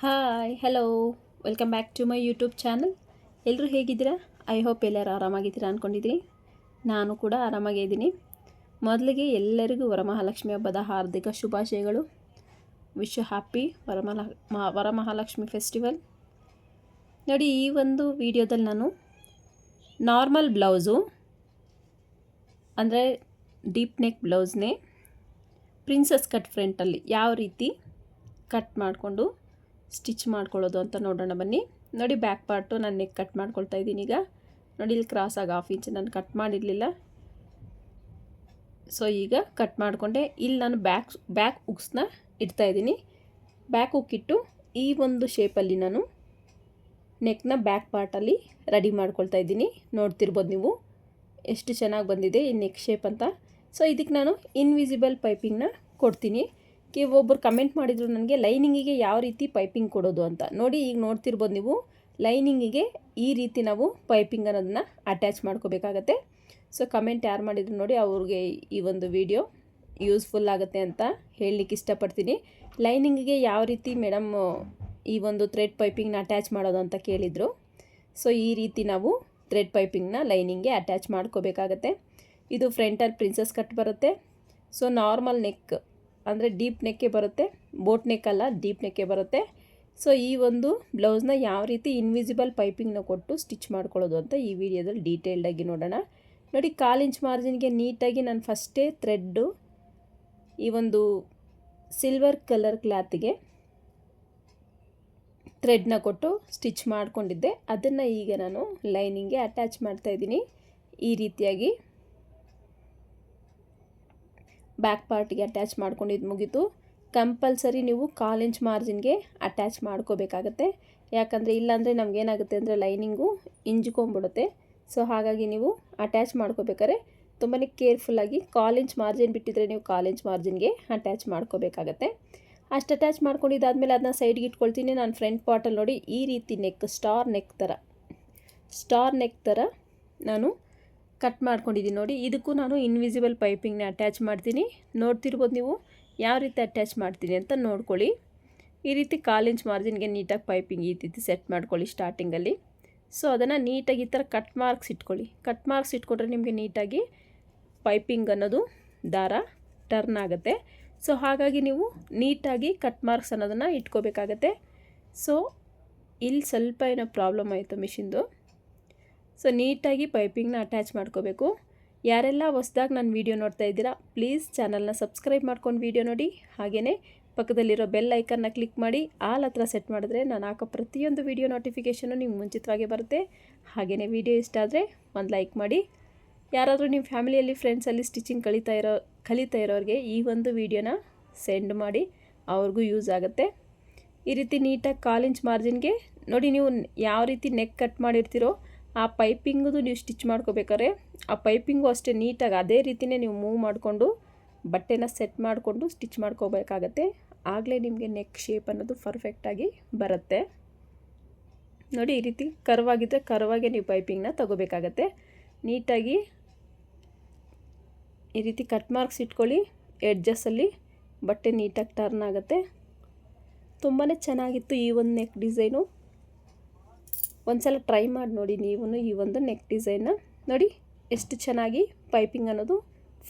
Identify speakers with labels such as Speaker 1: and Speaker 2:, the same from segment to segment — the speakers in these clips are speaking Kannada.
Speaker 1: Hi hello welcome back to my YouTube channel ಎಲ್ಲರೂ ಹೇಗಿದ್ದೀರಾ? ಐ ಹೋಪ್ ಎಲ್ಲರೂ ಆರಾಮಾಗಿದ್ದೀರಾ ಅಂದ್ಕೊಂಡಿದ್ದೀನಿ ನಾನು ಕೂಡ ಆರಾಮಾಗಿದ್ದೀನಿ ಮೊದಲಿಗೆ ಎಲ್ಲರಿಗೂ ವರಮಹಾಲಕ್ಷ್ಮಿ ಹಬ್ಬದ ಹಾರ್ದಿಕ ಶುಭಾಶಯಗಳು. ವಿಶ್ ಹ್ಯಾಪಿ ವರಮಲ ಮಹಾ ವರಮಹಾಲಕ್ಷ್ಮಿ ಫೆಸ್ಟಿವಲ್ ನೋಡಿ, ಈ ಒಂದು ವಿಡಿಯೋದಲ್ಲಿ ನಾನು ನಾರ್ಮಲ್ ಬ್ಲೌಸು ಅಂದರೆ ಡೀಪ್ ನೆಕ್ ಬ್ಲೌಸ್ನೇ ಪ್ರಿನ್ಸಸ್ ಕಟ್ ಫ್ರಂಟಲ್ಲಿ ಯಾವ ರೀತಿ ಕಟ್ ಮಾಡಿಕೊಂಡು ಸ್ಟಿಚ್ ಮಾಡ್ಕೊಳ್ಳೋದು ಅಂತ ನೋಡೋಣ ಬನ್ನಿ. ನೋಡಿ ಬ್ಯಾಕ್ ಪಾರ್ಟು ನಾನು ನೆಕ್ ಕಟ್ ಮಾಡ್ಕೊಳ್ತಾ ಇದ್ದೀನಿ ಈಗ. ನೋಡಿ ಇಲ್ಲಿ ಕ್ರಾಸಾಗಿ ಹಾಫ್ ಇಂಚ್ ನಾನು ಕಟ್ ಮಾಡಿರಲಿಲ್ಲ. ಸೊ ಈಗ ಕಟ್ ಮಾಡಿಕೊಂಡೆ. ಇಲ್ಲಿ ನಾನು ಬ್ಯಾಕ್ ಬ್ಯಾಕ್ ಉಕ್ಸ್ನ ಇಡ್ತಾಯಿದ್ದೀನಿ ಬ್ಯಾಕ್ ಉಕ್ಕಿಟ್ಟು ಈ ಒಂದು ಶೇಪಲ್ಲಿ ನಾನು ನೆಕ್ನ ಬ್ಯಾಕ್ ಪಾರ್ಟಲ್ಲಿ ರೆಡಿ ಮಾಡ್ಕೊಳ್ತಾ ಇದ್ದೀನಿ. ನೋಡ್ತಿರ್ಬೋದು ನೀವು. ಎಷ್ಟು ಚೆನ್ನಾಗಿ ಬಂದಿದೆ ಈ ನೆಕ್ ಶೇಪ್ ಅಂತ. ಸೊ ಇದಕ್ಕೆ ನಾನು ಇನ್ವಿಸಿಬಲ್ ಪೈಪಿಂಗ್ನ ಕೊಡ್ತೀನಿ. ಒಬ್ಬರು ಕಮೆಂಟ್ ಮಾಡಿದರು, ನನಗೆ ಲೈನಿಂಗಿಗೆ ಯಾವ ರೀತಿ ಪೈಪಿಂಗ್ ಕೊಡೋದು ಅಂತ. ನೋಡಿ, ಈಗ ನೋಡ್ತಿರ್ಬೋದು ನೀವು ಲೈನಿಂಗಿಗೆ ಈ ರೀತಿ ನಾವು ಪೈಪಿಂಗ್ ಅನ್ನೋದನ್ನ ಅಟ್ಯಾಚ್ ಮಾಡ್ಕೋಬೇಕಾಗತ್ತೆ. ಸೊ ಕಮೆಂಟ್ ಯಾರು ಮಾಡಿದ್ರು ನೋಡಿ, ಅವ್ರಿಗೆ ಈ ಒಂದು ವಿಡಿಯೋ ಯೂಸ್ಫುಲ್ ಆಗುತ್ತೆ ಅಂತ ಹೇಳಲಿಕ್ಕೆ ಇಷ್ಟಪಡ್ತೀನಿ. ಲೈನಿಂಗಿಗೆ ಯಾವ ರೀತಿ ಮೇಡಮ್ ಈ ಒಂದು ಥ್ರೆಡ್ ಪೈಪಿಂಗ್ನ ಅಟ್ಯಾಚ್ ಮಾಡೋದು ಅಂತ ಕೇಳಿದರು. ಸೊ ಈ ರೀತಿ ನಾವು ಥ್ರೆಡ್ ಪೈಪಿಂಗ್ನ ಲೈನಿಂಗ್ಗೆ ಅಟ್ಯಾಚ್ ಮಾಡ್ಕೋಬೇಕಾಗತ್ತೆ. ಇದು ಫ್ರಂಟಲ್ಲಿ ಪ್ರಿನ್ಸಸ್ ಕಟ್ ಬರುತ್ತೆ. ಸೊ ನಾರ್ಮಲ್ ನೆಕ್ ಅಂದರೆ ಡೀಪ್ ನೆಕ್ಕೆ ಬರುತ್ತೆ, ಬೋಟ್ ನೆಕ್ ಅಲ್ಲ, ಡೀಪ್ ನೆಕ್ಕೆ ಬರುತ್ತೆ. ಸೊ ಈ ಒಂದು ಬ್ಲೌಸ್ನ ಯಾವ ರೀತಿ ಇನ್ವಿಸಿಬಲ್ ಪೈಪಿಂಗ್ನ ಕೊಟ್ಟು ಸ್ಟಿಚ್ ಮಾಡ್ಕೊಳ್ಳೋದು ಅಂತ ಈ ವಿಡಿಯೋದಲ್ಲಿ ಡೀಟೇಲ್ಡಾಗಿ ನೋಡೋಣ. ನೋಡಿ, ಕಾಲು ಇಂಚ್ ಮಾರ್ಜಿನ್ಗೆ ನೀಟಾಗಿ ನಾನು ಫಸ್ಟೇ ಥ್ರೆಡ್ಡು ಈ ಒಂದು ಸಿಲ್ವರ್ ಕಲರ್ ಕ್ಲಾತಿಗೆ ಥ್ರೆಡ್ನ ಕೊಟ್ಟು ಸ್ಟಿಚ್ ಮಾಡಿಕೊಂಡಿದ್ದೆ. ಅದನ್ನು ಈಗ ನಾನು ಲೈನಿಂಗ್ಗೆ ಅಟ್ಯಾಚ್ ಮಾಡ್ತಾಯಿದ್ದೀನಿ ಈ ರೀತಿಯಾಗಿ ಬ್ಯಾಕ್ ಪಾರ್ಟಿಗೆ ಅಟ್ಯಾಚ್ ಮಾಡ್ಕೊಂಡಿದ್ದು ಮುಗೀತು. ಕಂಪಲ್ಸರಿ ನೀವು ಕಾಲು ಇಂಚ್ ಮಾರ್ಜಿನ್ಗೆ ಅಟ್ಯಾಚ್ ಮಾಡ್ಕೋಬೇಕಾಗತ್ತೆ. ಯಾಕಂದರೆ ಇಲ್ಲಾಂದರೆ ನಮಗೇನಾಗುತ್ತೆ ಅಂದರೆ ಲೈನಿಂಗು ಇಂಜ್ಕೊಂಬಿಡುತ್ತೆ ಸೊ ಹಾಗಾಗಿ ನೀವು ಅಟ್ಯಾಚ್ ಮಾಡ್ಕೋಬೇಕಾದ್ರೆ ತುಂಬಾ ಕೇರ್ಫುಲ್ಲಾಗಿ ಕಾಲು ಇಂಚ್ ಮಾರ್ಜಿನ್ ಬಿಟ್ಟಿದ್ರೆ ನೀವು ಕಾಲು ಇಂಚ್ ಮಾರ್ಜಿನ್ಗೆ ಅಟ್ಯಾಚ್ ಮಾಡ್ಕೋಬೇಕಾಗತ್ತೆ. ಅಷ್ಟು ಅಟ್ಯಾಚ್ ಮಾಡ್ಕೊಂಡಿದ್ದಾದಮೇಲೆ ಅದನ್ನ ಸೈಡ್ಗೆ ಇಟ್ಕೊಳ್ತೀನಿ. ನಾನು ಫ್ರಂಟ್ ಪಾರ್ಟಲ್ಲಿ ನೋಡಿ ಈ ರೀತಿ ನೆಕ್ ಸ್ಟಾರ್ ನೆಕ್ ಥರ ಸ್ಟಾರ್ ನೆಕ್ ಥರ ನಾನು ಕಟ್ ಮಾಡ್ಕೊಂಡಿದ್ದೀನಿ ನೋಡಿ. ಇದಕ್ಕೂ ನಾನು ಇನ್ವಿಸಿಬಲ್ ಪೈಪಿಂಗ್ನ ಅಟ್ಯಾಚ್ ಮಾಡ್ತೀನಿ. ನೋಡ್ತಿರ್ಬೋದು ನೀವು ಯಾವ ರೀತಿ ಅಟ್ಯಾಚ್ ಮಾಡ್ತೀನಿ ಅಂತ ನೋಡ್ಕೊಳ್ಳಿ. ಈ ರೀತಿ ಕಾಲು ಇಂಚ್ ಮಾರ್ಜಿನ್ಗೆ ನೀಟಾಗಿ ಪೈಪಿಂಗ್ ಈ ರೀತಿ ಸೆಟ್ ಮಾಡ್ಕೊಳ್ಳಿ ಸ್ಟಾರ್ಟಿಂಗಲ್ಲಿ ಸೊ ಅದನ್ನು ನೀಟಾಗಿ ಈ ಥರ ಕಟ್ ಮಾರ್ಕ್ಸ್ ಇಟ್ಕೊಳ್ಳಿ. ಕಟ್ ಮಾರ್ಕ್ಸ್ ಇಟ್ಕೊಂಡ್ರೆ ನಿಮಗೆ ನೀಟಾಗಿ ಪೈಪಿಂಗ್ ಅನ್ನೋದು ದಾರ ಟರ್ನ್ ಆಗುತ್ತೆ. ಸೊ ಹಾಗಾಗಿ ನೀವು ನೀಟಾಗಿ ಕಟ್ ಮಾರ್ಕ್ಸ್ ಅನ್ನೋದನ್ನು ಇಟ್ಕೋಬೇಕಾಗತ್ತೆ. ಸೊ ಇಲ್ಲಿ ಸ್ವಲ್ಪ ಏನೋ ಪ್ರಾಬ್ಲಮ್ ಆಯಿತು ಮಿಷಿನ್ದು ಸೊ ನೀಟಾಗಿ ಪೈಪಿಂಗ್ನ ಅಟ್ಯಾಚ್ ಮಾಡ್ಕೋಬೇಕು. ಯಾರೆಲ್ಲ ಹೊಸ್ದಾಗಿ ನಾನು ವೀಡಿಯೋ ನೋಡ್ತಾ ಇದ್ದೀರಾ, ಪ್ಲೀಸ್ ಚಾನಲ್ನ ಸಬ್ಸ್ಕ್ರೈಬ್ ಮಾಡ್ಕೊಂಡು ವೀಡಿಯೋ ನೋಡಿ. ಹಾಗೆಯೇ ಪಕ್ಕದಲ್ಲಿರೋ ಬೆಲ್ ಐಕನ್ನ ಕ್ಲಿಕ್ ಮಾಡಿ, ಆಲ್ ಹತ್ರ ಸೆಟ್ ಮಾಡಿದ್ರೆ ನಾನು ಹಾಕೋ ಪ್ರತಿಯೊಂದು ವೀಡಿಯೋ ನೋಟಿಫಿಕೇಷನು ನಿಮ್ಗೆ ಮುಂಚಿತವಾಗಿ ಬರುತ್ತೆ. ಹಾಗೆಯೇ ವೀಡಿಯೋ ಇಷ್ಟ ಆದರೆ ಒಂದು ಲೈಕ್ ಮಾಡಿ. ಯಾರಾದರೂ ನಿಮ್ಮ ಫ್ಯಾಮಿಲಿಯಲ್ಲಿ ಫ್ರೆಂಡ್ಸಲ್ಲಿ ಸ್ಟಿಚಿಂಗ್ ಕಲಿತಾ ಇರೋ, ಕಲಿತಾ ಇರೋರಿಗೆ ಈ ಒಂದು ವೀಡಿಯೋನ ಸೆಂಡ್ ಮಾಡಿ, ಅವ್ರಿಗೂ ಯೂಸ್ ಆಗುತ್ತೆ. ಈ ರೀತಿ ನೀಟಾಗಿ ಕಾಲು ಇಂಚ್ ಮಾರ್ಜಿನ್ಗೆ ನೋಡಿ ನೀವು ಯಾವ ರೀತಿ ನೆಕ್ ಕಟ್ ಮಾಡಿರ್ತೀರೋ ಆ ಪೈಪಿಂಗದು ನೀವು ಸ್ಟಿಚ್ ಮಾಡ್ಕೋಬೇಕಾದ್ರೆ ಆ ಪೈಪಿಂಗು ಅಷ್ಟೇ ನೀಟಾಗಿ ಅದೇ ರೀತಿಯೇ ನೀವು ಮೂವ್ ಮಾಡಿಕೊಂಡು ಬಟ್ಟೆನ ಸೆಟ್ ಮಾಡಿಕೊಂಡು ಸ್ಟಿಚ್ ಮಾಡ್ಕೋಬೇಕಾಗತ್ತೆ. ಆಗಲೇ ನಿಮಗೆ ನೆಕ್ ಶೇಪ್ ಅನ್ನೋದು ಪರ್ಫೆಕ್ಟಾಗಿ ಬರುತ್ತೆ. ನೋಡಿ ಈ ರೀತಿ ಕರ್ವಾಗಿದ್ದರೆ ಕರ್ವಾಗೆ ನೀವು ಪೈಪಿಂಗ್ನ ತಗೋಬೇಕಾಗತ್ತೆ. ನೀಟಾಗಿ ಈ ರೀತಿ ಕಟ್ ಮಾರ್ಕ್ಸ್ ಇಟ್ಕೊಳ್ಳಿ ಎಡ್ಜಸ್ಸಲ್ಲಿ ಬಟ್ಟೆ ನೀಟಾಗಿ ಟರ್ನ್ ಆಗುತ್ತೆ. ತುಂಬಾ ಚೆನ್ನಾಗಿತ್ತು ಈ ಒಂದು ನೆಕ್ ಡಿಸೈನು ಒಂದು ಸಲ ಟ್ರೈ ಮಾಡಿ ನೋಡಿ ನೀವು ಈ ಒಂದು ನೆಕ್ ಡಿಸೈನ್ನ ನೋಡಿ, ಎಷ್ಟು ಚೆನ್ನಾಗಿ ಪೈಪಿಂಗ್ ಅನ್ನೋದು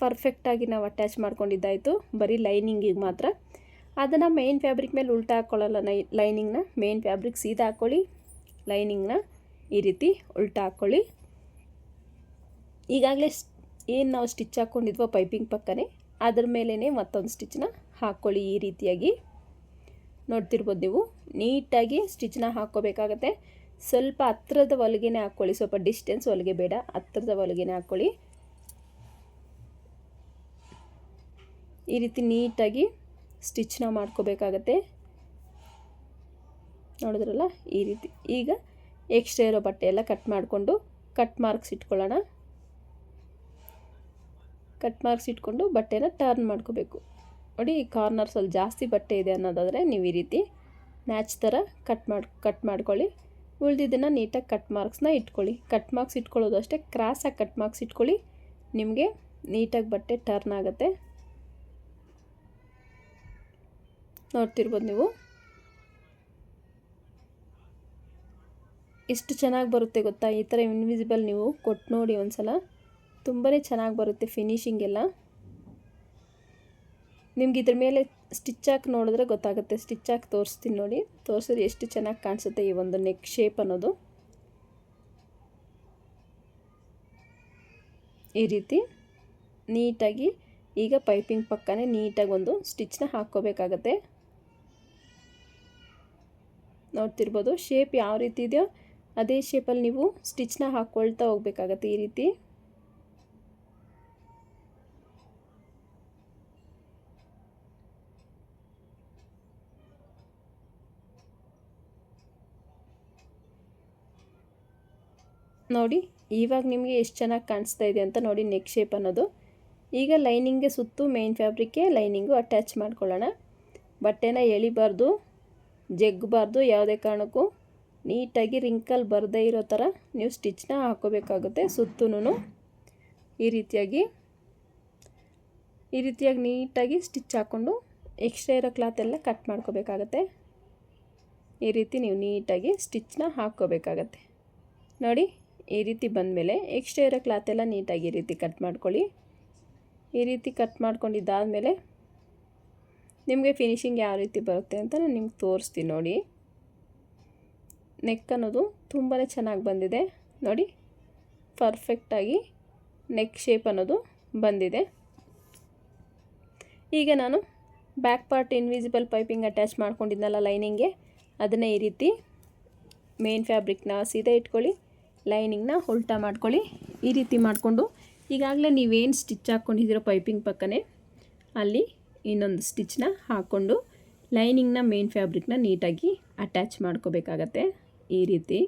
Speaker 1: ಪರ್ಫೆಕ್ಟಾಗಿ ನಾವು ಅಟ್ಯಾಚ್ ಮಾಡ್ಕೊಂಡಿದ್ದಾಯಿತು. ಬರೀ ಲೈನಿಂಗಿಗೆ ಮಾತ್ರ. ಅದನ್ನು ಮೇನ್ ಫ್ಯಾಬ್ರಿಕ್ ಮೇಲೆ ಉಲ್ಟಾ ಹಾಕ್ಕೊಳ್ಳಲ್ಲ ನೈ ಲೈನಿಂಗ್ನ ಮೇನ್ ಫ್ಯಾಬ್ರಿಕ್ ಸೀದಾ ಹಾಕ್ಕೊಳ್ಳಿ ಲೈನಿಂಗ್ನ ಈ ರೀತಿ ಉಲ್ಟಾ ಹಾಕ್ಕೊಳ್ಳಿ ಈಗಾಗಲೇ ಏನು ನಾವು ಸ್ಟಿಚ್ ಹಾಕ್ಕೊಂಡಿದ್ವೋ ಪೈಪಿಂಗ್ ಪಕ್ಕನೇ, ಅದ್ರ ಮೇಲೇ ಮತ್ತೊಂದು ಸ್ಟಿಚ್ನ ಹಾಕ್ಕೊಳ್ಳಿ ಈ ರೀತಿಯಾಗಿ. ನೋಡ್ತಿರ್ಬೋದು ನೀವು, ನೀಟಾಗಿ ಸ್ಟಿಚ್ನ ಹಾಕ್ಕೋಬೇಕಾಗತ್ತೆ. ಸ್ವಲ್ಪ ಹತ್ರದ ಹೊಲಿಗೆನೇ ಹಾಕ್ಕೊಳ್ಳಿ ಸ್ವಲ್ಪ ಡಿಸ್ಟೆನ್ಸ್ ಹೊಲಿಗೆ ಬೇಡ. ಹತ್ರದ ಹೊಲಿಗೆನೇ ಹಾಕ್ಕೊಳ್ಳಿ ಈ ರೀತಿ ನೀಟಾಗಿ ಸ್ಟಿಚ್ನ ಮಾಡ್ಕೋಬೇಕಾಗತ್ತೆ. ನೋಡಿದ್ರಲ್ಲ? ಈ ರೀತಿ. ಈಗ ಎಕ್ಸ್ಟ್ರಾ ಇರೋ ಬಟ್ಟೆ ಎಲ್ಲ ಕಟ್ ಮಾಡಿಕೊಂಡು ಕಟ್ ಮಾರ್ಕ್ಸ್ ಇಟ್ಕೊಳ್ಳೋಣ. ಕಟ್ ಮಾರ್ಕ್ಸ್ ಇಟ್ಕೊಂಡು ಬಟ್ಟೆನ ಟರ್ನ್ ಮಾಡ್ಕೋಬೇಕು. ನೋಡಿ, ಈ ಕಾರ್ನರ್ಸಲ್ಲಿ ಜಾಸ್ತಿ ಬಟ್ಟೆ ಇದೆ ಅನ್ನೋದಾದರೆ ನೀವು ಈ ರೀತಿ ಮ್ಯಾಚ್ ಥರ ಕಟ್ ಮಾಡಿ ಕಟ್ ಮಾಡ್ಕೊಳ್ಳಿ. ಉಳಿದಿದ್ದನ್ನು ನೀಟಾಗಿ ಕಟ್ ಮಾರ್ಕ್ಸ್ನ ಇಟ್ಕೊಳ್ಳಿ. ಕಟ್ ಮಾರ್ಕ್ಸ್ ಇಟ್ಕೊಳ್ಳೋದು ಅಷ್ಟೇ ಕ್ರಾಸಾಗಿ ಕಟ್ ಮಾರ್ಕ್ಸ್ ಇಟ್ಕೊಳ್ಳಿ. ನಿಮಗೆ ನೀಟಾಗಿ ಬಟ್ಟೆ ಟರ್ನ್ ಆಗುತ್ತೆ. ನೋಡ್ತಿರ್ಬೋದು ನೀವು. ಇಷ್ಟು ಚೆನ್ನಾಗಿ ಬರುತ್ತೆ ಗೊತ್ತಾ? ಈ ಥರ ಇನ್ವಿಸಿಬಲ್ ನೀವು ಕೊಟ್ಟು ನೋಡಿ ಒಂದು ಸಲ ತುಂಬಾ ಚೆನ್ನಾಗಿ ಬರುತ್ತೆ ಫಿನಿಶಿಂಗ್ ಎಲ್ಲ. ನಿಮ್ಗೆ ಇದ್ರ ಮೇಲೆ ಸ್ಟಿಚ್ ಹಾಕಿ ನೋಡಿದ್ರೆ ಗೊತ್ತಾಗುತ್ತೆ. ಸ್ಟಿಚ್ ಹಾಕಿ ತೋರಿಸ್ತೀನಿ ನೋಡಿ. ತೋರಿಸಿದ್ರೆ ಎಷ್ಟು ಚೆನ್ನಾಗಿ ಕಾಣಿಸುತ್ತೆ ಈ ಒಂದು ನೆಕ್ ಶೇಪ್ ಅನ್ನೋದು. ಈ ರೀತಿ ನೀಟಾಗಿ ಈಗ ಪೈಪಿಂಗ್ ಪಕ್ಕನೇ ನೀಟಾಗಿ ಒಂದು ಸ್ಟಿಚ್ನ ಹಾಕ್ಕೋಬೇಕಾಗತ್ತೆ. ನೋಡ್ತಿರ್ಬೋದು ಶೇಪ್ ಯಾವ ರೀತಿ ಇದೆಯೋ ಅದೇ ಶೇಪಲ್ಲಿ ನೀವು ಸ್ಟಿಚ್ನ ಹಾಕ್ಕೊಳ್ತಾ ಹೋಗ್ಬೇಕಾಗತ್ತೆ ಈ ರೀತಿ. ನೋಡಿ, ಇವಾಗ ನಿಮಗೆ ಎಷ್ಟು ಚೆನ್ನಾಗಿ ಕಾಣಿಸ್ತಾ ಇದೆ ಅಂತ ನೋಡಿ ನೆಕ್ ಶೇಪ್ ಅನ್ನೋದು. ಈಗ ಲೈನಿಂಗ್ಗೆ ಸುತ್ತು ಮೇನ್ ಫ್ಯಾಬ್ರಿಕ್ಗೆ ಲೈನಿಂಗು ಅಟ್ಯಾಚ್ ಮಾಡ್ಕೊಳ್ಳೋಣ. ಬಟ್ಟೆನ ಎಳಿಬಾರ್ದು ಜಗ್ಗಬಾರ್ದು ಯಾವುದೇ ಕಾರಣಕ್ಕೂ. ನೀಟಾಗಿ ರಿಂಕಲ್ ಬರದೇ ಇರೋ ಥರ ನೀವು ಸ್ಟಿಚ್ನ ಹಾಕೋಬೇಕಾಗುತ್ತೆ ಸುತ್ತೂ ಈ ರೀತಿಯಾಗಿ ಈ ರೀತಿಯಾಗಿ ನೀಟಾಗಿ ಸ್ಟಿಚ್ ಹಾಕ್ಕೊಂಡು ಎಕ್ಸ್ಟ್ರಾ ಇರೋ ಕ್ಲಾತ್ ಎಲ್ಲ ಕಟ್ ಮಾಡ್ಕೋಬೇಕಾಗತ್ತೆ. ಈ ರೀತಿ ನೀವು ನೀಟಾಗಿ ಸ್ಟಿಚ್ನ ಹಾಕ್ಕೋಬೇಕಾಗತ್ತೆ ನೋಡಿ ಈ ರೀತಿ ಬಂದಮೇಲೆ ಎಕ್ಸ್ಟ್ರಾ ಇರೋ ಕ್ಲಾತ್ ಎಲ್ಲ ನೀಟಾಗಿ ಈ ರೀತಿ ಕಟ್ ಮಾಡ್ಕೊಳ್ಳಿ. ಈ ರೀತಿ ಕಟ್ ಮಾಡ್ಕೊಂಡಿದ್ದಾದಮೇಲೆ ನಿಮಗೆ ಫಿನಿಶಿಂಗ್ ಯಾವ ರೀತಿ ಬರುತ್ತೆ ಅಂತ ನಾನು ನಿಮ್ಗೆ ತೋರಿಸ್ತೀನಿ ನೋಡಿ. ನೆಕ್ ಅನ್ನೋದು ತುಂಬಾ ಚೆನ್ನಾಗಿ ಬಂದಿದೆ. ನೋಡಿ ಪರ್ಫೆಕ್ಟಾಗಿ ನೆಕ್ ಶೇಪ್ ಅನ್ನೋದು ಬಂದಿದೆ. ಈಗ ನಾನು back part invisible piping attach ಮಾಡ್ಕೊಂಡಿದ್ದೆನಲ್ಲ ಲೈನಿಂಗ್ಗೆ ಅದನ್ನೇ ಈ ರೀತಿ ಮೇನ್ ಫ್ಯಾಬ್ರಿಕ್ನ ಸೀದಾ ಇಟ್ಕೊಳ್ಳಿ. ಲೈನಿಂಗ್ನ ಉಲ್ಟಾ ಮಾಡ್ಕೊಳ್ಳಿ. ಈ ರೀತಿ ಮಾಡಿಕೊಂಡು ಈಗಾಗಲೇ ನೀವೇನು ಸ್ಟಿಚ್ ಹಾಕ್ಕೊಂಡಿದ್ದೀರೋ ಪೈಪಿಂಗ್ ಪಕ್ಕನೇ ಅಲ್ಲಿ ಇನ್ನೊಂದು ಸ್ಟಿಚ್ನ ಹಾಕ್ಕೊಂಡು ಲೈನಿಂಗ್ನ ಮೇನ್ ಫ್ಯಾಬ್ರಿಕ್ನ ನೀಟಾಗಿ ಅಟ್ಯಾಚ್ ಮಾಡ್ಕೋಬೇಕಾಗತ್ತೆ. ಈ ರೀತಿ.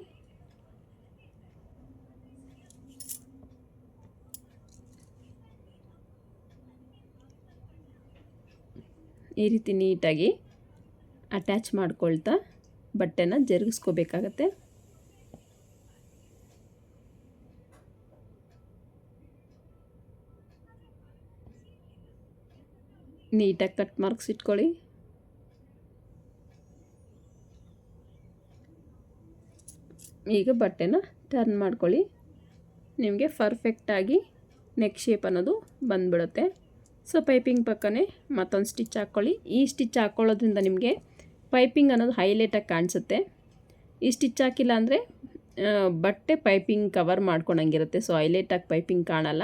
Speaker 1: ಈ ರೀತಿ ನೀಟಾಗಿ ಅಟ್ಯಾಚ್ ಮಾಡ್ಕೊಳ್ತಾ ಬಟ್ಟೆನ ಜರುಗಿಸ್ಕೋಬೇಕಾಗತ್ತೆ. ನೀಟಾಗಿ ಕಟ್ ಮಾರ್ಕ್ಸ್ ಇಟ್ಕೊಳ್ಳಿ. ಈಗ ಬಟ್ಟೆನ ಟರ್ನ್ ಮಾಡ್ಕೊಳ್ಳಿ. ನಿಮಗೆ ಪರ್ಫೆಕ್ಟಾಗಿ ನೆಕ್ ಶೇಪ್ ಅನ್ನೋದು ಬಂದ್ಬಿಡುತ್ತೆ. ಸೊ ಪೈಪಿಂಗ್ ಪಕ್ಕನೇ ಮತ್ತೊಂದು ಸ್ಟಿಚ್ ಹಾಕ್ಕೊಳ್ಳಿ ಈ ಸ್ಟಿಚ್ ಹಾಕ್ಕೊಳ್ಳೋದ್ರಿಂದ ನಿಮಗೆ ಪೈಪಿಂಗ್ ಅನ್ನೋದು ಹೈಲೈಟಾಗಿ ಕಾಣಿಸುತ್ತೆ. ಈ ಸ್ಟಿಚ್ ಹಾಕಿಲ್ಲ ಅಂದರೆ ಬಟ್ಟೆ ಪೈಪಿಂಗ್ ಕವರ್ ಮಾಡ್ಕೊಂಡಂಗಿರುತ್ತೆ. ಸೊ ಹೈಲೈಟಾಗಿ ಪೈಪಿಂಗ್ ಕಾಣಲ್ಲ.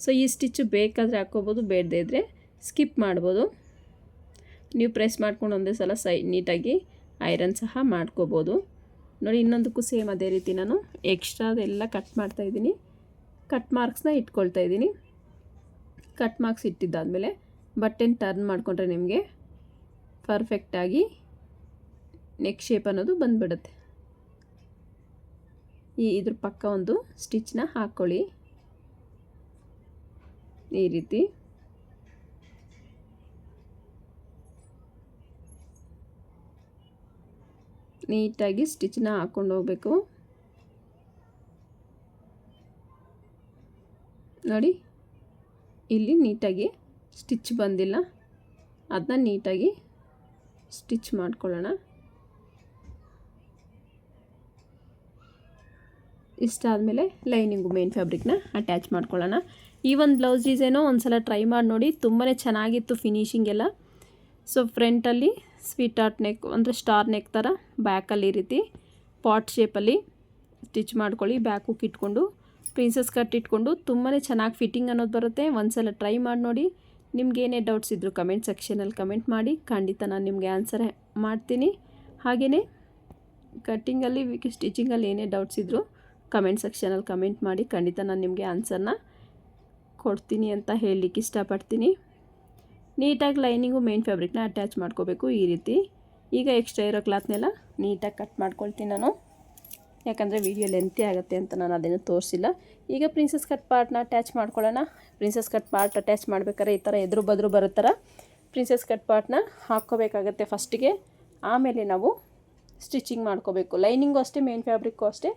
Speaker 1: ಸೊ ಈ ಸ್ಟಿಚ್ಚು ಬೇಕಾದರೆ ಹಾಕ್ಕೋಬೋದು, ಬೇಡದೇ ಇದ್ದರೆ ಸ್ಕಿಪ್ ಮಾಡ್ಬೋದು. ನೀವು ಪ್ರೆಸ್ ಮಾಡ್ಕೊಂಡು ಒಂದೇ ಸಲ ಸೈ, ನೀಟಾಗಿ ಐರನ್ ಸಹ ಮಾಡ್ಕೋಬೋದು. ನೋಡಿ, ಇನ್ನೊಂದಕ್ಕೂ ಸೇಮ್ ಅದೇ ರೀತಿ ನಾನು ಎಕ್ಸ್ಟ್ರಾದೆಲ್ಲ ಕಟ್ ಮಾಡ್ತಾಯಿದ್ದೀನಿ ಕಟ್ ಮಾರ್ಕ್ಸ್ನ ಇಟ್ಕೊಳ್ತಾ ಇದ್ದೀನಿ. ಕಟ್ ಮಾರ್ಕ್ಸ್ ಇಟ್ಟಿದ್ದಾದಮೇಲೆ ಬಟ್ಟೆನ ಟರ್ನ್ ಮಾಡಿಕೊಂಡ್ರೆ ನಿಮಗೆ ಪರ್ಫೆಕ್ಟಾಗಿ ನೆಕ್ ಶೇಪ್ ಅನ್ನೋದು ಬಂದುಬಿಡುತ್ತೆ. ಈ ಇದ್ರ ಪಕ್ಕ ಒಂದು ಸ್ಟಿಚ್ನ ಹಾಕ್ಕೊಳ್ಳಿ ಈ ರೀತಿ. ನೀಟಾಗಿ ಸ್ಟಿಚ್ನ ಹಾಕ್ಕೊಂಡು ಹೋಗಬೇಕು. ನೋಡಿ, ಇಲ್ಲಿ ನೀಟಾಗಿ ಸ್ಟಿಚ್ ಬಂದಿಲ್ಲ. ಅದನ್ನ ನೀಟಾಗಿ ಸ್ಟಿಚ್ ಮಾಡ್ಕೊಳ್ಳೋಣ. ಇಷ್ಟಾದಮೇಲೆ ಲೈನಿಂಗು ಮೇನ್ ಫ್ಯಾಬ್ರಿಕ್ನ ಅಟ್ಯಾಚ್ ಮಾಡ್ಕೊಳ್ಳೋಣ. ಈ ಒಂದು ಬ್ಲೌಸ್ ಡಿಸೈನು ಒಂದು ಸಲ ಟ್ರೈ ಮಾಡಿ ನೋಡಿ ತುಂಬಾ ಚೆನ್ನಾಗಿತ್ತು ಫಿನಿಶಿಂಗ್ ಎಲ್ಲ. ಸೊ ಫ್ರಂಟಲ್ಲಿ ಸ್ವೀಟ್ ಆರ್ಟ್ ನೆಕ್ ಅಂದರೆ ಸ್ಟಾರ್ ನೆಕ್ ಥರ ಬ್ಯಾಕಲ್ಲಿ ಈ ರೀತಿ ಪಾಟ್ ಶೇಪಲ್ಲಿ ಸ್ಟಿಚ್ ಮಾಡ್ಕೊಳ್ಳಿ. ಬ್ಯಾಕ್ ಹುಕ್ ಇಟ್ಕೊಂಡು ಪ್ರಿನ್ಸಸ್ ಕಟ್ ಇಟ್ಕೊಂಡು ತುಂಬಾ ಚೆನ್ನಾಗಿ ಫಿಟ್ಟಿಂಗ್ ಅನ್ನೋದು ಬರುತ್ತೆ. ಒಂದ್ಸಲ ಟ್ರೈ ಮಾಡಿ ನೋಡಿ. ನಿಮ್ಗೆ ಏನೇ ಡೌಟ್ಸ್ ಇದ್ದರೂ ಕಮೆಂಟ್ ಸೆಕ್ಷನಲ್ಲಿ ಕಮೆಂಟ್ ಮಾಡಿ. ಖಂಡಿತ ನಾನು ನಿಮಗೆ ಆನ್ಸರ್ ಮಾಡ್ತೀನಿ. ಹಾಗೆಯೇ ಕಟ್ಟಿಂಗಲ್ಲಿ ಸ್ಟಿಚಿಂಗಲ್ಲಿ ಏನೇ ಡೌಟ್ಸ್ ಇದ್ದರೂ ಕಮೆಂಟ್ ಸೆಕ್ಷನಲ್ಲಿ ಕಮೆಂಟ್ ಮಾಡಿ. ಖಂಡಿತ ನಾನು ನಿಮಗೆ ಆನ್ಸರ್ನ ಕೊಡ್ತೀನಿ ಅಂತ ಹೇಳಲಿಕ್ಕೆ ಇಷ್ಟಪಡ್ತೀನಿ. ನೀಟಾಗಿ ಲೈನಿಂಗು ಮೇನ್ ಫ್ಯಾಬ್ರಿಕ್ನ ಅಟ್ಯಾಚ್ ಮಾಡ್ಕೋಬೇಕು ಈ ರೀತಿ. ಈಗ ಎಕ್ಸ್ಟ್ರಾ ಇರೋ ಕ್ಲಾತ್ನೆಲ್ಲ ನೀಟಾಗಿ ಕಟ್ ಮಾಡ್ಕೊಳ್ತೀನಿ ನಾನು. ಯಾಕಂದರೆ ವಿಡಿಯೋ ಲೆಂತಿ ಆಗುತ್ತೆ ಅಂತ ನಾನು ಅದೇನು ತೋರಿಸಿಲ್ಲ. ಈಗ ಪ್ರಿನ್ಸಸ್ ಕಟ್ ಪಾರ್ಟ್ನ ಅಟ್ಯಾಚ್ ಮಾಡ್ಕೊಳ್ಳೋಣ. ಪ್ರಿನ್ಸಸ್ ಕಟ್ ಪಾರ್ಟ್ ಅಟ್ಯಾಚ್ ಮಾಡ್ಬೇಕಾದ್ರೆ ಈ ಥರ ಎದುರು ಬದ್ರು ಬರೋ ಥರ ಪ್ರಿನ್ಸಸ್ ಕಟ್ ಪಾರ್ಟ್ನ ಹಾಕ್ಕೋಬೇಕಾಗತ್ತೆ ಫಸ್ಟಿಗೆ. ಆಮೇಲೆ ನಾವು ಸ್ಟಿಚಿಂಗ್ ಮಾಡ್ಕೋಬೇಕು. ಲೈನಿಂಗು ಅಷ್ಟೇ ಮೇನ್ ಫ್ಯಾಬ್ರಿಕ್ಕು ಅಷ್ಟೇ.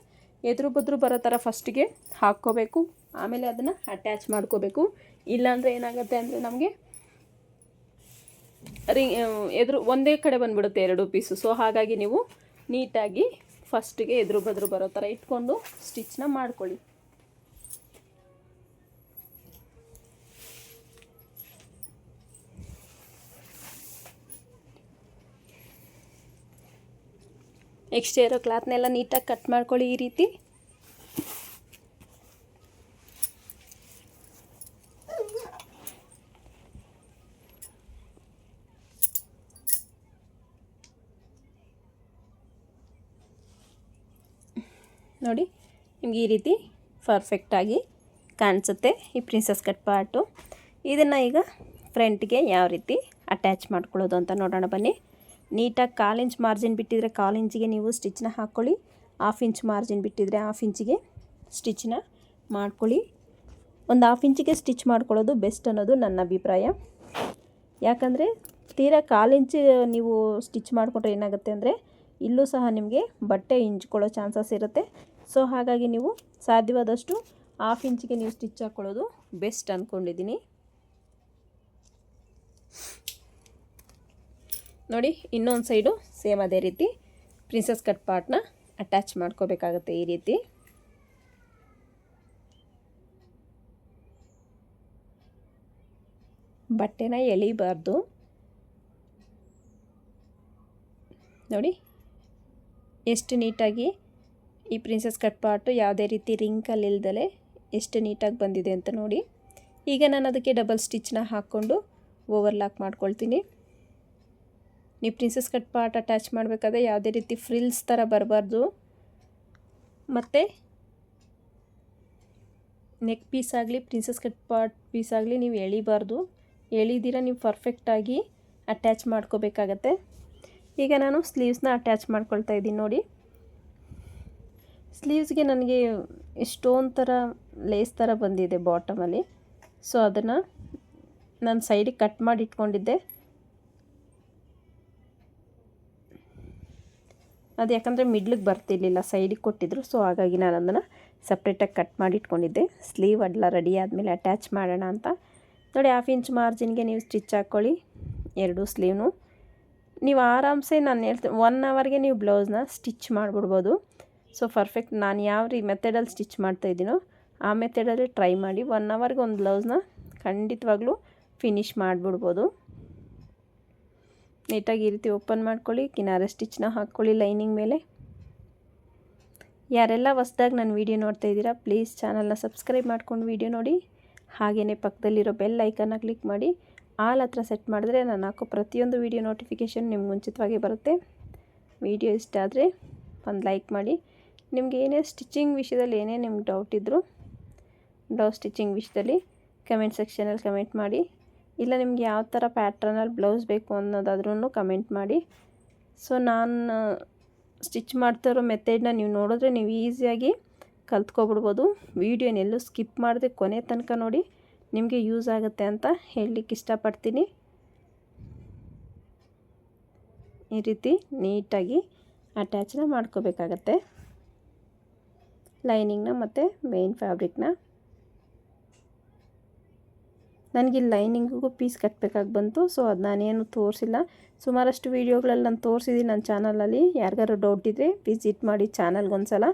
Speaker 1: ಎದುರು ಬದ್ರು ಬರೋ ಥರ ಫಸ್ಟಿಗೆ ಹಾಕ್ಕೋಬೇಕು. ಆಮೇಲೆ ಅದನ್ನು ಅಟ್ಯಾಚ್ ಮಾಡ್ಕೋಬೇಕು. ಇಲ್ಲಾಂದರೆ ಏನಾಗುತ್ತೆ ಅಂದರೆ ನಮಗೆ ರಿ ಎದುರು ಒಂದೇ ಕಡೆ ಬಂದುಬಿಡುತ್ತೆ ಎರಡು ಪೀಸು. ಸೊ ಹಾಗಾಗಿ ನೀವು ನೀಟಾಗಿ ಫಸ್ಟಿಗೆ ಎದುರು ಬದರು ಬರೋ ಥರ ಇಟ್ಕೊಂಡು ಸ್ಟಿಚ್ನ ಮಾಡ್ಕೊಳ್ಳಿ. ನೆಕ್ಸ್ಟ್ ಇರೋ ಕ್ಲಾತ್ನೆಲ್ಲ ನೀಟಾಗಿ ಕಟ್ ಮಾಡ್ಕೊಳ್ಳಿ ಈ ರೀತಿ. ನೋಡಿ, ನಿಮ್ಗೆ ಈ ರೀತಿ ಪರ್ಫೆಕ್ಟಾಗಿ ಕಾಣಿಸುತ್ತೆ ಈ ಪ್ರಿನ್ಸಸ್ ಕಟ್ ಪಾರ್ಟು ಇದನ್ನು ಈಗ ಫ್ರಂಟ್ಗೆ ಯಾವ ರೀತಿ ಅಟ್ಯಾಚ್ ಮಾಡ್ಕೊಳ್ಳೋದು ಅಂತ ನೋಡೋಣ ಬನ್ನಿ. ನೀಟಾಗಿ ಕಾಲು ಇಂಚ್ ಮಾರ್ಜಿನ್ ಬಿಟ್ಟಿದ್ರೆ ಕಾಲು ಇಂಚಿಗೆ ನೀವು ಸ್ಟಿಚ್ನ ಹಾಕ್ಕೊಳ್ಳಿ. ಹಾಫ್ ಇಂಚ್ ಮಾರ್ಜಿನ್ ಬಿಟ್ಟಿದ್ರೆ ಹಾಫ್ ಇಂಚಿಗೆ ಸ್ಟಿಚ್ನ ಮಾಡ್ಕೊಳ್ಳಿ. ಒಂದು ಹಾಫ್ ಇಂಚಿಗೆ ಸ್ಟಿಚ್ ಮಾಡ್ಕೊಳ್ಳೋದು ಬೆಸ್ಟ್ ಅನ್ನೋದು ನನ್ನ ಅಭಿಪ್ರಾಯ. ಯಾಕಂದರೆ ತೀರಾ ಕಾಲು ಇಂಚ್ ನೀವು ಸ್ಟಿಚ್ ಮಾಡಿಕೊಂಡ್ರೆ ಏನಾಗುತ್ತೆ ಅಂದರೆ, ಇಲ್ಲೂ ಸಹ ನಿಮಗೆ ಬಟ್ಟೆ ಇಂಚ್ಕೊಳ್ಳೋ ಚಾನ್ಸಸ್ ಇರುತ್ತೆ. ಸೊ ಹಾಗಾಗಿ ನೀವು ಸಾಧ್ಯವಾದಷ್ಟು ಹಾಫ್ ಇಂಚಿಗೆ ನೀವು ಸ್ಟಿಚ್ ಹಾಕ್ಕೊಳ್ಳೋದು ಬೆಸ್ಟ್ ಅಂದ್ಕೊಂಡಿದ್ದೀನಿ ನೋಡಿ, ಇನ್ನೊಂದು ಸೈಡು ಸೇಮ್ ಅದೇ ರೀತಿ ಪ್ರಿನ್ಸಸ್ ಕಟ್ ಪಾರ್ಟ್ನ ಅಟ್ಯಾಚ್ ಮಾಡ್ಕೋಬೇಕಾಗತ್ತೆ ಈ ರೀತಿ. ಬಟ್ಟೆನ ಎಳಿಬಾರ್ದು. ನೋಡಿ, ಎಷ್ಟು ನೀಟಾಗಿ ಈ ಪ್ರಿನ್ಸಸ್ ಕಟ್ ಪಾರ್ಟು ಯಾವುದೇ ರೀತಿ ರಿಂಕಲ್ಲಿ ಇಲ್ದಲೆ ಎಷ್ಟು ನೀಟಾಗಿ ಬಂದಿದೆ ಅಂತ ನೋಡಿ. ಈಗ ನಾನು ಅದಕ್ಕೆ ಡಬಲ್ ಸ್ಟಿಚ್ನ ಹಾಕ್ಕೊಂಡು ಓವರ್ಲಾಕ್ ಮಾಡ್ಕೊಳ್ತೀನಿ. ನೀವು ಪ್ರಿನ್ಸಸ್ ಕಟ್ ಪಾರ್ಟ್ ಅಟ್ಯಾಚ್ ಮಾಡಬೇಕಾದ್ರೆ ಯಾವುದೇ ರೀತಿ ಫ್ರಿಲ್ಸ್ ಥರ ಬರಬಾರ್ದು. ಮತ್ತು ನೆಕ್ ಪೀಸ್ ಆಗಲಿ ಪ್ರಿನ್ಸಸ್ ಕಟ್ ಪಾರ್ಟ್ ಪೀಸ್ ಆಗಲಿ ನೀವು ಎಳಿಬಾರ್ದು. ಎಳಿದಿರ ನೀವು ಪರ್ಫೆಕ್ಟಾಗಿ ಅಟ್ಯಾಚ್ ಮಾಡ್ಕೋಬೇಕಾಗತ್ತೆ. ಈಗ ನಾನು ಸ್ಲೀವ್ಸ್ನ ಅಟ್ಯಾಚ್ ಮಾಡ್ಕೊಳ್ತಾ ಇದ್ದೀನಿ ನೋಡಿ. ಸ್ಲೀವ್ಸ್ಗೆ ನನಗೆ ಸ್ಟೋನ್ ಥರ ಲೇಸ್ ಥರ ಬಂದಿದೆ ಬಾಟಮಲ್ಲಿ ಸೊ ಅದನ್ನು ನಾನು ಸೈಡಿಗೆ ಕಟ್ ಮಾಡಿ ಇಟ್ಕೊಂಡಿದ್ದೆ. ಅದು ಯಾಕಂದರೆ ಮಿಡ್ಲಿಗೆ ಬರ್ತಿರ್ಲಿಲ್ಲ ಸೈಡಿಗೆ ಕೊಟ್ಟಿದ್ರು. ಸೊ ಹಾಗಾಗಿ ನಾನು ಅದನ್ನು ಸಪ್ರೇಟಾಗಿ ಕಟ್ ಮಾಡಿ ಇಟ್ಕೊಂಡಿದ್ದೆ. ಸ್ಲೀವ್ ಅಡ್ಲ ರೆಡಿ ಆದಮೇಲೆ ಅಟ್ಯಾಚ್ ಮಾಡೋಣ ಅಂತ. ನೋಡಿ ಹಾಫ್ ಇಂಚ್ ಮಾರ್ಜಿನ್ಗೆ ನೀವು ಸ್ಟಿಚ್ ಹಾಕ್ಕೊಳ್ಳಿ ಎರಡು ಸ್ಲೀವ್ನು ನೀವು ಆರಾಮ್ಸೆ ನಾನು ಹೇಳ್ತೀನಿ ಒನ್ ಅವರ್ಗೆ ನೀವು ಬ್ಲೌಸ್ನ ಸ್ಟಿಚ್ ಮಾಡಿಬಿಡ್ಬೋದು. ಸೊ ಪರ್ಫೆಕ್ಟ್ ನಾನು ಯಾವ ರೀ ಮೆಥಡಲ್ಲಿ ಸ್ಟಿಚ್ ಮಾಡ್ತಾ ಇದ್ದೀನೋ, ಆ ಮೆಥಡಲ್ಲಿ ಟ್ರೈ ಮಾಡಿ ಒನ್ ಅವರ್ಗೆ ಒಂದು ಬ್ಲೌಸ್ನ ಖಂಡಿತವಾಗ್ಲೂ ಫಿನಿಷ್ ಮಾಡಿಬಿಡ್ಬೋದು. ನೀಟಾಗಿ ಈ ರೀತಿ ಓಪನ್ ಮಾಡ್ಕೊಳ್ಳಿ, ಕಿನಾರೆ ಸ್ಟಿಚ್ನ ಹಾಕ್ಕೊಳ್ಳಿ ಲೈನಿಂಗ್ ಮೇಲೆ. ಯಾರೆಲ್ಲ ಹೊಸ್ದಾಗಿ ನಾನು ವೀಡಿಯೋ ನೋಡ್ತಾ ಇದ್ದೀರಾ ಪ್ಲೀಸ್ ಚಾನಲ್ನ ಸಬ್ಸ್ಕ್ರೈಬ್ ಮಾಡ್ಕೊಂಡು ವೀಡಿಯೋ ನೋಡಿ. ಹಾಗೆಯೇ ಪಕ್ಕದಲ್ಲಿರೋ ಬೆಲ್ ಐಕನ್ನ ಕ್ಲಿಕ್ ಮಾಡಿ. ಆಲ್ ಹತ್ರ ಸೆಟ್ ಮಾಡಿದ್ರೆ ನಾನು ಹಾಕೋ ಪ್ರತಿಯೊಂದು ವೀಡಿಯೋ ನೋಟಿಫಿಕೇಷನ್ ನಿಮ್ಗೆ ಮುಂಚಿತವಾಗಿ ಬರುತ್ತೆ. ವೀಡಿಯೋ ಇಷ್ಟ ಆದರೆ ಒಂದು ಲೈಕ್ ಮಾಡಿ. ನಿಮ್ಗೆ ಏನೇ ಸ್ಟಿಚಿಂಗ್ ವಿಷಯದಲ್ಲಿ ಏನೇ ನಿಮ್ಗೆ ಡೌಟ್ ಇದ್ದರೂ ಬ್ಲೌಸ್ ಸ್ಟಿಚಿಂಗ್ ವಿಷಯದಲ್ಲಿ ಕಮೆಂಟ್ ಸೆಕ್ಷನಲ್ಲಿ ಕಮೆಂಟ್ ಮಾಡಿ. ಇಲ್ಲ ನಿಮ್ಗೆ ಯಾವ ಥರ ಪ್ಯಾಟ್ರನಲ್ಲಿ ಬ್ಲೌಸ್ ಬೇಕು ಅನ್ನೋದಾದ್ರೂ ಕಮೆಂಟ್ ಮಾಡಿ. ಸೊ ನಾನು ಸ್ಟಿಚ್ ಮಾಡ್ತಿರೋ ಮೆಥಡ್ನ ನೀವು ನೋಡಿದ್ರೆ ನೀವು ಈಸಿಯಾಗಿ ಕಲ್ತ್ಕೊಬಿಡ್ಬೋದು. ವೀಡಿಯೋನೆಲ್ಲೂ ಸ್ಕಿಪ್ ಮಾಡಿದೆ ಕೊನೆ ತನಕ ನೋಡಿ ನಿಮಗೆ ಯೂಸ್ ಆಗುತ್ತೆ ಅಂತ ಹೇಳಲಿಕ್ಕೆ ಇಷ್ಟಪಡ್ತೀನಿ. ಈ ರೀತಿ ನೀಟಾಗಿ ಅಟ್ಯಾಚ್ನ ಮಾಡ್ಕೋಬೇಕಾಗತ್ತೆ. ಲೈನಿಂಗ್ನ ಮತ್ತು ಮೇನ್ ಫ್ಯಾಬ್ರಿಕ್ನ ನನಗೆ ಲೈನಿಂಗಿಗೂ ಪೀಸ್ ಕಟ್ಟಬೇಕಾಗಿ ಬಂತು ಸೊ ಅದು ನಾನೇನು ತೋರಿಸಿಲ್ಲ. ಸುಮಾರಷ್ಟು ವೀಡಿಯೋಗಳಲ್ಲಿ ನಾನು ತೋರಿಸಿದ್ದೀನಿ ನನ್ನ ಚಾನಲಲ್ಲಿ ಯಾರಿಗಾರು ಡೌಟ್ ಇದ್ದರೆ ವಿಸಿಟ್ ಮಾಡಿ ಚಾನಲ್ಗೆ ಒಂದು ಸಲ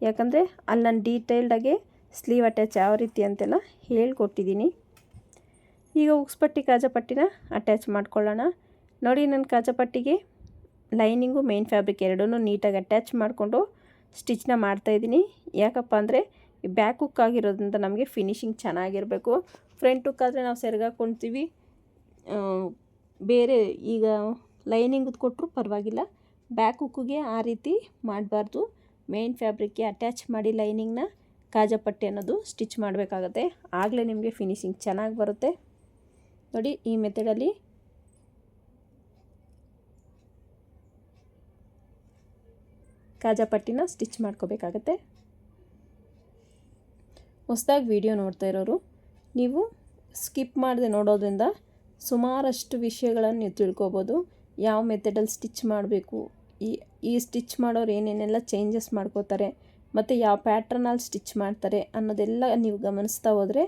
Speaker 1: ಯಾಕಂದರೆ ಅಲ್ಲಿ ನಾನು ಡೀಟೇಲ್ಡಾಗೆ ಸ್ಲೀವ್ ಅಟ್ಯಾಚ್ ಯಾವ ರೀತಿ ಅಂತೆಲ್ಲ ಹೇಳ್ಕೊಟ್ಟಿದ್ದೀನಿ ಈಗ ಉಕ್ಸ್ಪಟ್ಟಿ ಕಾಜಪಟ್ಟಿನ ಅಟ್ಯಾಚ್ ಮಾಡ್ಕೊಳ್ಳೋಣ. ನೋಡಿ ನನ್ನ ಕಾಜಪಟ್ಟಿಗೆ ಲೈನಿಂಗು ಮೇನ್ ಫ್ಯಾಬ್ರಿಕ್ ಎರಡೂ ನೀಟಾಗಿ ಅಟ್ಯಾಚ್ ಮಾಡಿಕೊಂಡು ಸ್ಟಿಚ್ನ ಮಾಡ್ತಾಯಿದ್ದೀನಿ ಯಾಕಪ್ಪ ಅಂದರೆ ಬ್ಯಾಕ್ ಹುಕ್ ಆಗಿರೋದ್ರಿಂದ ನಮಗೆ ಫಿನಿಶಿಂಗ್ ಚೆನ್ನಾಗಿರಬೇಕು. ಫ್ರಂಟ್ ಹುಕ್ ಆದರೆ ನಾವು ಸೆರಗಾಕೊಳ್ತೀವಿ ಬೇರೆ ಈಗ ಲೈನಿಂಗ್ ಕೊಟ್ಟರು ಪರವಾಗಿಲ್ಲ. ಬ್ಯಾಕ್ ಹುಕ್ಕಿಗೆ ಆ ರೀತಿ ಮಾಡಬಾರ್ದು. ಮೇನ್ ಫ್ಯಾಬ್ರಿಕ್ಗೆ ಅಟ್ಯಾಚ್ ಮಾಡಿ ಲೈನಿಂಗ್ನ ಕಾಜಪಟ್ಟಿ ಅನ್ನೋದು ಸ್ಟಿಚ್ ಮಾಡಬೇಕಾಗತ್ತೆ. ಆಗಲೇ ನಿಮಗೆ ಫಿನಿಶಿಂಗ್ ಚೆನ್ನಾಗಿ ಬರುತ್ತೆ. ನೋಡಿ ಈ ಮೆಥಡಲ್ಲಿ ಕಾಜಾಪಟ್ಟಿನ ಸ್ಟಿಚ್ ಮಾಡ್ಕೋಬೇಕಾಗತ್ತೆ. ಹೊಸ್ದಾಗಿ ವಿಡಿಯೋ ನೋಡ್ತಾ ಇರೋರು, ನೀವು ಸ್ಕಿಪ್ ಮಾಡದೆ ನೋಡೋದ್ರಿಂದ ಸುಮಾರಷ್ಟು ವಿಷಯಗಳನ್ನು ನೀವು ತಿಳ್ಕೊಬೋದು. ಯಾವ ಮೆಥಡಲ್ಲಿ ಸ್ಟಿಚ್ ಮಾಡಬೇಕು, ಈ ಈ ಸ್ಟಿಚ್ ಮಾಡೋರು ಏನೇನೆಲ್ಲ ಚೇಂಜಸ್ ಮಾಡ್ಕೋತಾರೆ, ಮತ್ತು ಯಾವ ಪ್ಯಾಟ್ರನಲ್ಲಿ ಸ್ಟಿಚ್ ಮಾಡ್ತಾರೆ ಅನ್ನೋದೆಲ್ಲ ನೀವು ಗಮನಿಸ್ತಾ ಹೋದರೆ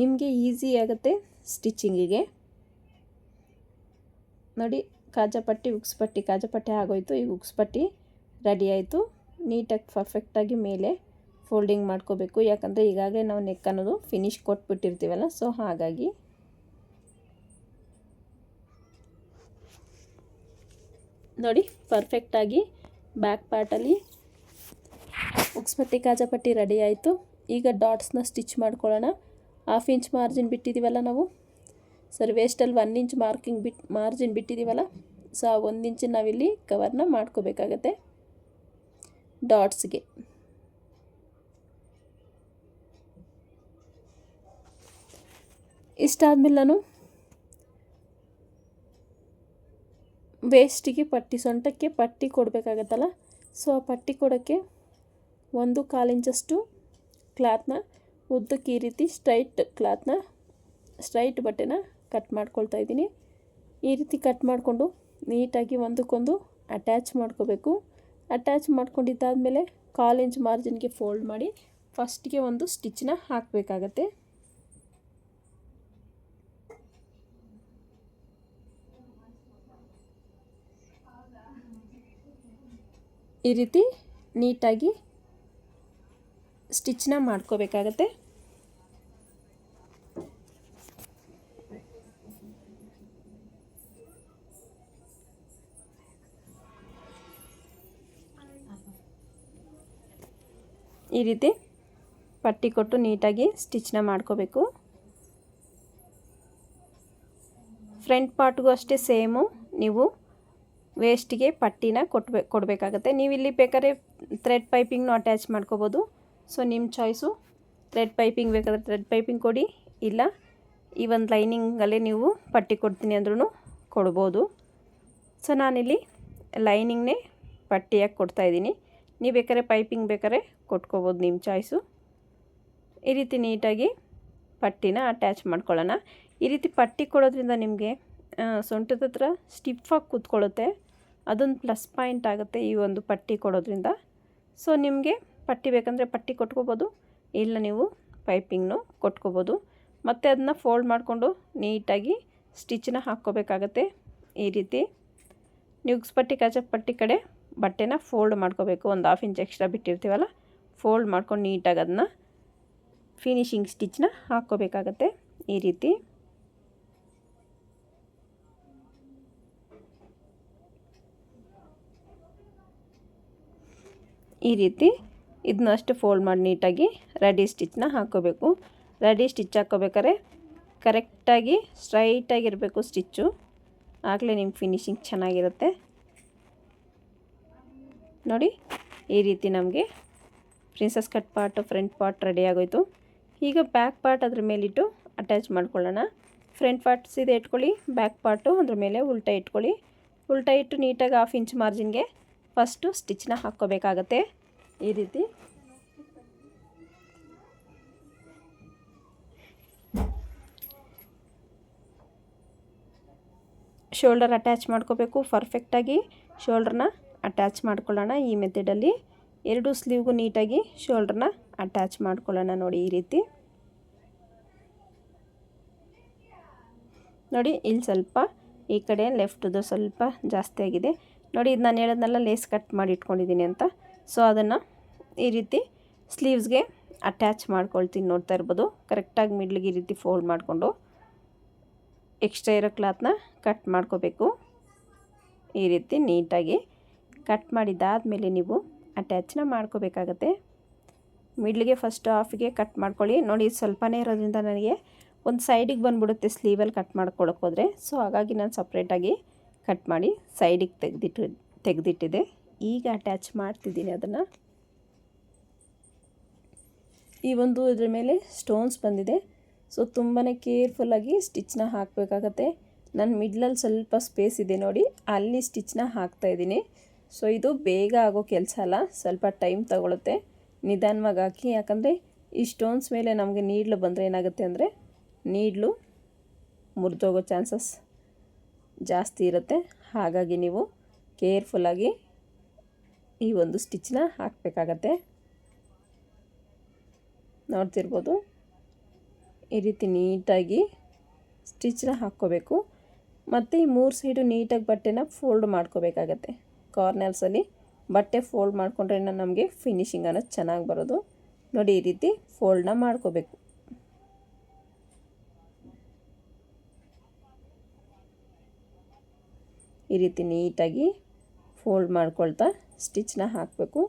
Speaker 1: ನಿಮಗೆ ಈಸಿ ಆಗುತ್ತೆ ಸ್ಟಿಚ್ಚಿಂಗಿಗೆ ನೋಡಿ ಕಾಜಾಪಟ್ಟಿ ಉಕ್ಸ್ಪಟ್ಟಿ ಕಾಜಾಪಟ್ಟಿ ಆಗೋಯ್ತು, ಈ ಉಕ್ಸ್ಪಟ್ಟಿ ರೆಡಿ ಆಯಿತು. ನೀಟಾಗಿ ಪರ್ಫೆಕ್ಟಾಗಿ ಮೇಲೆ ಫೋಲ್ಡಿಂಗ್ ಮಾಡ್ಕೋಬೇಕು. ಯಾಕಂದರೆ ಈಗಾಗಲೇ ನಾವು ನೆಕ್ ಅನ್ನೋದು ಫಿನಿಶ್ ಕೊಟ್ಬಿಟ್ಟಿರ್ತೀವಲ್ಲ ಸೊ ಹಾಗಾಗಿ. ನೋಡಿ ಪರ್ಫೆಕ್ಟಾಗಿ ಬ್ಯಾಕ್ ಪಾರ್ಟಲ್ಲಿ ಉಕ್ಸ್ಪಟ್ಟಿ ಕಾಜಾಪಟ್ಟಿ ರೆಡಿ ಆಯಿತು. ಈಗ ಡಾಟ್ಸ್ನ ಸ್ಟಿಚ್ ಮಾಡ್ಕೊಳ್ಳೋಣ. ಹಾಫ್ ಇಂಚ್ ಮಾರ್ಜಿನ್ ಬಿಟ್ಟಿದ್ದೀವಲ್ಲ ನಾವು. ಸರ್ ವೇಸ್ಟಲ್ಲಿ ಒನ್ ಇಂಚ್ ಮಾರ್ಕಿಂಗ್ ಬಿಟ್ಟು ಮಾರ್ಜಿನ್ ಬಿಟ್ಟಿದ್ದೀವಲ್ಲ ಸೊ ಆ ಒಂದು ಇಂಚ್ ನಾವಿಲ್ಲಿ ಕವರ್ನ ಮಾಡ್ಕೋಬೇಕಾಗತ್ತೆ. ಡಾಟ್ಸ್ಗೆ. ಇಷ್ಟಾದ್ಮೇಲೆ ನಾನು ವೇಸ್ಟಿಗೆ ಪಟ್ಟಿ, ಸೊಂಟಕ್ಕೆ ಪಟ್ಟಿ ಕೊಡಬೇಕಾಗತ್ತಲ್ಲ? ಸೊ ಆ ಪಟ್ಟಿ ಕೊಡೋಕ್ಕೆ ಒಂದು ಕಾಲು ಇಂಚಷ್ಟು ಕ್ಲಾತ್ನ ಉದ್ದಕ್ಕೆ ಈ ರೀತಿ ಸ್ಟ್ರೈಟ್ ಕ್ಲಾತ್ನ ಸ್ಟ್ರೈಟ್ ಬಟ್ಟೆನ ಕಟ್ ಮಾಡ್ಕೊಳ್ತಾ ಇದ್ದೀನಿ. ಈ ರೀತಿ ಕಟ್ ಮಾಡಿಕೊಂಡು ನೀಟಾಗಿ ಒಂದಕ್ಕೊಂದು ಅಟ್ಯಾಚ್ ಮಾಡ್ಕೋಬೇಕು. ಅಟ್ಯಾಚ್ ಮಾಡ್ಕೊಂಡಿದ್ದಾದಮೇಲೆ ಕಾಲು ಇಂಚ್ ಮಾರ್ಜಿನ್ಗೆ ಫೋಲ್ಡ್ ಮಾಡಿ ಫಸ್ಟ್ಗೆ ಒಂದು ಸ್ಟಿಚ್ನ ಹಾಕಬೇಕಾಗತ್ತೆ. ಈ ರೀತಿ ನೀಟಾಗಿ ಸ್ಟಿಚ್ನ ಮಾಡ್ಕೋಬೇಕಾಗತ್ತೆ. ಈ ರೀತಿ ಪಟ್ಟಿ ಕೊಟ್ಟು ನೀಟಾಗಿ ಸ್ಟಿಚ್ನ ಮಾಡ್ಕೋಬೇಕು. ಫ್ರಂಟ್ ಪಾರ್ಟ್ಗೂ ಅಷ್ಟೇ ಸೇಮು. ನೀವು ವೇಸ್ಟಿಗೆ ಪಟ್ಟಿನ ಕೊಟ್ಬೇ, ಕೊಡಬೇಕಾಗತ್ತೆ. ನೀವು ಇಲ್ಲಿ ಬೇಕಾದ್ರೆ ಥ್ರೆಡ್ ಪೈಪಿಂಗ್ನೂ ಅಟ್ಯಾಚ್ ಮಾಡ್ಕೋಬೋದು. ಸೊ ನಿಮ್ಮ ಚಾಯ್ಸು ಥ್ರೆಡ್ ಪೈಪಿಂಗ್ ಬೇಕಾದ್ರೆ ಥ್ರೆಡ್ ಪೈಪಿಂಗ್ ಕೊಡಿ. ಇಲ್ಲ, ಈ ಒಂದು ಲೈನಿಂಗಲ್ಲೇ ನೀವು ಪಟ್ಟಿ ಕೊಡ್ತೀನಿ ಅಂದ್ರೂ ಕೊಡ್ಬೋದು. ಸೊ, ನಾನಿಲ್ಲಿ ಲೈನಿಂಗ್ನೇ ಪಟ್ಟಿಯಾಗಿ ಕೊಡ್ತಾಯಿದ್ದೀನಿ ನೀವು ಬೇಕಾದ್ರೆ ಪೈಪಿಂಗ್ ಬೇಕಾದ್ರೆ ಕೊಟ್ಕೋಬೋದು ನಿಮ್ಮ ಚಾಯ್ಸು ಈ ರೀತಿ ನೀಟಾಗಿ ಪಟ್ಟಿನ ಅಟ್ಯಾಚ್ ಮಾಡ್ಕೊಳ್ಳೋಣ. ಈ ರೀತಿ ಪಟ್ಟಿ ಕೊಡೋದ್ರಿಂದ ನಿಮಗೆ ಸೊಂಟದ ಹತ್ರ ಸ್ಟಿಫಾಗಿ ಕೂತ್ಕೊಳ್ಳುತ್ತೆ. ಅದೊಂದು ಪ್ಲಸ್ ಪಾಯಿಂಟ್ ಆಗುತ್ತೆ ಈ ಒಂದು ಪಟ್ಟಿ ಕೊಡೋದ್ರಿಂದ. ಸೊ ನಿಮಗೆ ಪಟ್ಟಿ ಬೇಕಂದರೆ ಪಟ್ಟಿ ಕೊಟ್ಕೋಬೋದು. ಇಲ್ಲ ನೀವು ಪೈಪಿಂಗ್ನು ಕೊಟ್ಕೋಬೋದು. ಮತ್ತು ಅದನ್ನ ಫೋಲ್ಡ್ ಮಾಡಿಕೊಂಡು ನೀಟಾಗಿ ಸ್ಟಿಚ್ಚನ್ನ ಹಾಕ್ಕೋಬೇಕಾಗತ್ತೆ. ಈ ರೀತಿ. ನ್ಯೂಗ್ಸ್ ಪಟ್ಟಿ ಕಾಚ ಪಟ್ಟಿ ಕಡೆ ಬಟ್ಟೆನ ಫೋಲ್ಡ್ ಮಾಡ್ಕೋಬೇಕು. ಒಂದು ಹಾಫ್ ಇಂಚ್ ಎಕ್ಸ್ಟ್ರಾ ಬಿಟ್ಟಿರ್ತೀವಲ್ಲ, ಫೋಲ್ಡ್ ಮಾಡ್ಕೊಂಡು ನೀಟಾಗಿ ಅದನ್ನ ಫಿನಿಶಿಂಗ್ ಸ್ಟಿಚ್ನ ಹಾಕ್ಕೋಬೇಕಾಗತ್ತೆ ಈ ರೀತಿ. ಈ ರೀತಿ ಇದನ್ನ ಅಷ್ಟು ಫೋಲ್ಡ್ ಮಾಡಿ ನೀಟಾಗಿ ರೆಡಿ ಸ್ಟಿಚ್ನ ಹಾಕ್ಕೋಬೇಕು. ರೆಡಿ ಸ್ಟಿಚ್ ಹಾಕ್ಕೋಬೇಕಾದ್ರೆ ಕರೆಕ್ಟಾಗಿ ಸ್ಟ್ರೈಟಾಗಿರಬೇಕು ಸ್ಟಿಚ್ಚು ಆಗಲೇ ನಿಮ್ಮ ಫಿನಿಶಿಂಗ್ ಚೆನ್ನಾಗಿರುತ್ತೆ. ನೋಡಿ, ಈ ರೀತಿ ನಮಗೆ princess cut part front part ready ಆಗೋಯಿತು. ಈಗ ಬ್ಯಾಕ್ ಪಾರ್ಟ್ ಅದ್ರ ಮೇಲಿಟ್ಟು ಅಟ್ಯಾಚ್ ಮಾಡ್ಕೊಳ್ಳೋಣ. ಫ್ರಂಟ್ ಪಾರ್ಟ್ ಸೀದೆ ಇಟ್ಕೊಳ್ಳಿ ಬ್ಯಾಕ್ ಪಾರ್ಟು ಅದ್ರ ಮೇಲೆ ಉಲ್ಟಾ ಇಟ್ಕೊಳ್ಳಿ. ಉಲ್ಟಾ ಇಟ್ಟು ನೀಟಾಗಿ ಹಾಫ್ ಇಂಚ್ ಮಾರ್ಜಿನ್ಗೆ ಫಸ್ಟು ಸ್ಟಿಚ್ನ ಹಾಕ್ಕೋಬೇಕಾಗತ್ತೆ. ಈ ರೀತಿ. ಶೋಲ್ಡರ್ ಅಟ್ಯಾಚ್ ಮಾಡ್ಕೋಬೇಕು ಪರ್ಫೆಕ್ಟಾಗಿ ಶೋಲ್ಡ್ರನ್ನ ಅಟ್ಯಾಚ್ ಮಾಡ್ಕೊಳ್ಳೋಣ. ಈ ಮೆಥಡಲ್ಲಿ ಎರಡು ಸ್ಲೀವ್ಗೂ ನೀಟಾಗಿ ಶೋಲ್ಡ್ರನ್ನ ಅಟ್ಯಾಚ್ ಮಾಡ್ಕೊಳ್ಳೋಣ ನೋಡಿ ಈ ರೀತಿ. ನೋಡಿ, ಇಲ್ಲಿ ಸ್ವಲ್ಪ ಈ ಕಡೆ ಲೆಫ್ಟ್ದು ಸ್ವಲ್ಪ ಜಾಸ್ತಿ ಆಗಿದೆ. ನೋಡಿ, ಇದು ನಾನು ಹೇಳೋದನ್ನೆಲ್ಲ ಲೇಸ್ ಕಟ್ ಮಾಡಿ ಇಟ್ಕೊಂಡಿದ್ದೀನಿ ಅಂತ. ಸೊ ಅದನ್ನು ಈ ರೀತಿ ಸ್ಲೀವ್ಸ್ಗೆ ಅಟ್ಯಾಚ್ ಮಾಡ್ಕೊಳ್ತೀನಿ ನೋಡ್ತಾ ಇರ್ಬೋದು. ಕರೆಕ್ಟಾಗಿ ಮಿಡ್ಲಿಗೆ ಈ ರೀತಿ ಫೋಲ್ಡ್ ಮಾಡಿಕೊಂಡು ಎಕ್ಸ್ಟ್ರಾ ಇರೋ ಕ್ಲಾತ್ನ ಕಟ್ ಮಾಡ್ಕೋಬೇಕು. ಈ ರೀತಿ ನೀಟಾಗಿ ಕಟ್ ಮಾಡಿದ್ದಾದಮೇಲೆ ನೀವು ಅಟ್ಯಾಚ್ನ ಮಾಡ್ಕೋಬೇಕಾಗತ್ತೆ. ಮಿಡ್ಲಿಗೆ ಫಸ್ಟ್ ಹಾಫಿಗೆ ಕಟ್ ಮಾಡ್ಕೊಳ್ಳಿ. ನೋಡಿ, ಸ್ವಲ್ಪನೇ ಇರೋದ್ರಿಂದ ನನಗೆ ಒಂದು ಸೈಡಿಗೆ ಬಂದುಬಿಡುತ್ತೆ ಸ್ಲೀವಲ್ಲಿ ಕಟ್ ಮಾಡ್ಕೊಳಕ್ಕೆ ಹೋದರೆ. ಸೊ, ಹಾಗಾಗಿ ನಾನು ಸಪ್ರೇಟಾಗಿ ಕಟ್ ಮಾಡಿ ಸೈಡಿಗೆ ತೆಗೆದಿಟ್ಟು ತೆಗೆದಿಟ್ಟಿದೆ. ಈಗ ಅಟ್ಯಾಚ್ ಮಾಡ್ತಿದ್ದೀನಿ ಅದನ್ನು. ಈ ಒಂದು ಇದ್ರ ಮೇಲೆ ಸ್ಟೋನ್ಸ್ ಬಂದಿದೆ. ಸೊ ತುಂಬಾ ಕೇರ್ಫುಲ್ಲಾಗಿ ಸ್ಟಿಚ್ನ ಹಾಕಬೇಕಾಗತ್ತೆ. ನನ್ನ ಮಿಡ್ಲಲ್ಲಿ ಸ್ವಲ್ಪ ಸ್ಪೇಸ್ ಇದೆ ನೋಡಿ. ಅಲ್ಲಿ ಸ್ಟಿಚ್ನ ಹಾಕ್ತಾಯಿದ್ದೀನಿ ಸೊ ಇದು ಬೇಗ ಆಗೋ ಕೆಲಸ ಅಲ್ಲ, ಸ್ವಲ್ಪ ಟೈಮ್ ತಗೊಳುತ್ತೆ. ನಿಧಾನವಾಗಿ ಹಾಕಿ, ಯಾಕಂದರೆ ಈ ಸ್ಟೋನ್ಸ್ ಮೇಲೆ ನಮಗೆ ನೀಡ್ಲು ಬಂದರೆ ಏನಾಗುತ್ತೆ ಅಂದರೆ ನೀಡ್ಲು ಮುರಿದೋಗೋ ಚಾನ್ಸಸ್ ಜಾಸ್ತಿ ಇರುತ್ತೆ. ಹಾಗಾಗಿ ನೀವು ಕೇರ್ಫುಲ್ಲಾಗಿ ಈ ಒಂದು ಸ್ಟಿಚ್ನ ಹಾಕಬೇಕಾಗತ್ತೆ. ನೋಡ್ತಿರ್ಬೋದು, ಈ ರೀತಿ ನೀಟಾಗಿ ಸ್ಟಿಚ್ನ ಹಾಕ್ಕೋಬೇಕು. ಮತ್ತು ಈ ಮೂರು ಸೈಡು ನೀಟಾಗಿ ಬಟ್ಟೆನ ಫೋಲ್ಡ್ ಮಾಡ್ಕೋಬೇಕಾಗತ್ತೆ. ಕಾರ್ನರ್ಸಲ್ಲಿ ಬಟ್ಟೆ ಫೋಲ್ಡ್ ಮಾಡಿಕೊಂಡ್ರೆ ನಮಗೆ ಫಿನಿಶಿಂಗ್ ಅನ್ನೋದು ಚೆನ್ನಾಗಿ ಬರೋದು. ನೋಡಿ, ಈ ರೀತಿ ಫೋಲ್ಡ್ನ ಮಾಡ್ಕೋಬೇಕು. ಈ ರೀತಿ ನೀಟಾಗಿ ಫೋಲ್ಡ್ ಮಾಡ್ಕೊಳ್ತಾ ಸ್ಟಿಚ್ನ ಹಾಕಬೇಕು.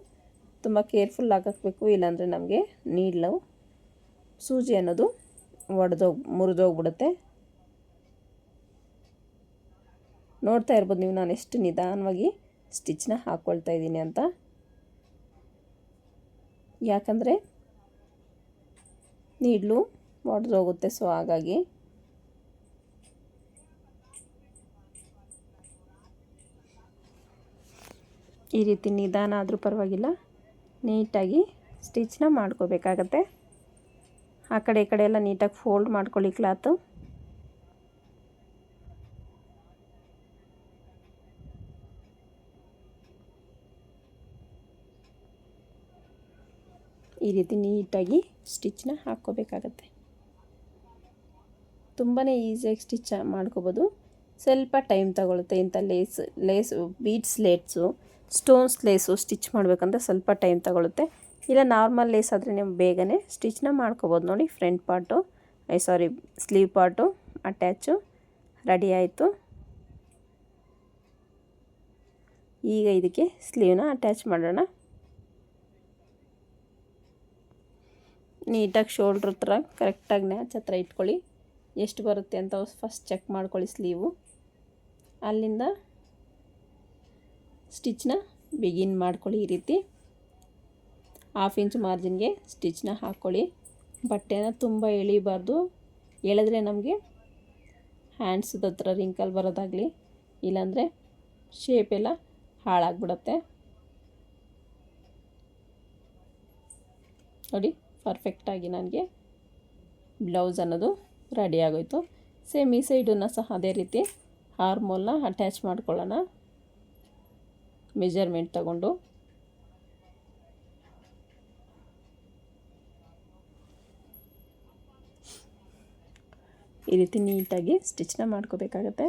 Speaker 1: ತುಂಬ ಕೇರ್ಫುಲ್ ಹಾಕಬೇಕು ಇಲ್ಲಾಂದರೆ ನಮಗೆ ನೀಡ್ಲು ಸೂಜಿ ಅನ್ನೋದು ಒಡೆದೋಗಿ, ಮುರಿದೋಗ್ಬಿಡುತ್ತೆ. ನೋಡ್ತಾ ಇರ್ಬೋದು ನೀವು ನಾನು ಎಷ್ಟು ನಿಧಾನವಾಗಿ ಸ್ಟಿಚ್ನ ಹಾಕ್ಕೊಳ್ತಾ ಇದ್ದೀನಿ ಅಂತ. ಯಾಕಂದರೆ ನೀಡ್ಲು ಒಡೆದೋಗುತ್ತೆ ಸೊ ಹಾಗಾಗಿ. ಈ ರೀತಿ ನಿಧಾನ ಆದರೂ ಪರವಾಗಿಲ್ಲ, ನೀಟಾಗಿ ಸ್ಟಿಚ್ನ ಮಾಡ್ಕೋಬೇಕಾಗತ್ತೆ. ಆ ಕಡೆ ಈ ಕಡೆ ಎಲ್ಲ ನೀಟಾಗಿ ಫೋಲ್ಡ್ ಮಾಡ್ಕೊಳ್ಳಿ ಕ್ಲಾತು ಈ ರೀತಿ ನೀಟಾಗಿ ಸ್ಟಿಚ್ನ ಹಾಕ್ಕೋಬೇಕಾಗತ್ತೆ. ತುಂಬಾ ಈಸಿಯಾಗಿ ಸ್ಟಿಚ್ ಮಾಡ್ಕೋಬೋದು. ಸ್ವಲ್ಪ ಟೈಮ್ ತಗೊಳುತ್ತೆ ಇಂಥ ಲೇಸ್ ಲೇಸ್ ಬೀಡ್ಸ್ ಲೇಟ್ಸು ಸ್ಟೋನ್ಸ್ ಲೇಸು ಸ್ಟಿಚ್ ಮಾಡಬೇಕಂದ್ರೆ ಸ್ವಲ್ಪ ಟೈಮ್ ತಗೊಳುತ್ತೆ. ಇಲ್ಲ ನಾರ್ಮಲ್ ಲೇಸ್ ಆದರೆ ನೀವು ಬೇಗನೆ ಸ್ಟಿಚ್ನ ಮಾಡ್ಕೋಬೋದು. ನೋಡಿ front part I sorry sleeve part attach ready ಆಯಿತು. ಈಗ ಇದಕ್ಕೆ ಸ್ಲೀವ್ನ ಅಟ್ಯಾಚ್ ಮಾಡೋಣ. ನೀಟಾಗಿ ಶೋಲ್ಡ್ರ್ ಹತ್ರ ಕರೆಕ್ಟಾಗಿ ನ್ಯಾಚ್ ಹತ್ರ ಇಟ್ಕೊಳ್ಳಿ. ಎಷ್ಟು ಬರುತ್ತೆ ಅಂತ ಫಸ್ಟ್ ಚೆಕ್ ಮಾಡ್ಕೊಳ್ಳಿ ಸ್ಲೀವು ಅಲ್ಲಿಂದ ಸ್ಟಿಚ್ನ ಬಿಗಿನ್ ಮಾಡ್ಕೊಳ್ಳಿ ಈ ರೀತಿ. ಹಾಫ್ ಇಂಚ್ ಮಾರ್ಜಿನ್ಗೆ ಸ್ಟಿಚ್ನ ಹಾಕ್ಕೊಳ್ಳಿ. ಬಟ್ಟೆನ ತುಂಬ ಎಳಿಬಾರ್ದು. ಎಳೆದ್ರೆ ನಮಗೆ ಹ್ಯಾಂಡ್ಸ್ದ ಹತ್ರ ರಿಂಕಲ್ ಬರೋದಾಗಲಿ, ಇಲ್ಲಾಂದರೆ ಎಲ್ಲ ಹಾಳಾಗ್ಬಿಡತ್ತೆ. ನೋಡಿ. ಪರ್ಫೆಕ್ಟಾಗಿ ನನಗೆ ಬ್ಲೌಸ್ ಅನ್ನೋದು ರೆಡಿ ಆಗೋಯ್ತು. ಸೇಮ್ ಈ ಸೈಡನ್ನು ಸಹ ಅದೇ ರೀತಿ ಹಾರ್ಮೋಲ್ನ ಅಟ್ಯಾಚ್ ಮಾಡ್ಕೊಳ್ಳೋಣ. ಮೆಜರ್ಮೆಂಟ್ ತಗೊಂಡು. ಈ ರೀತಿ ನೀಟಾಗಿ ಸ್ಟಿಚ್ನ ಮಾಡ್ಕೋಬೇಕಾಗತ್ತೆ.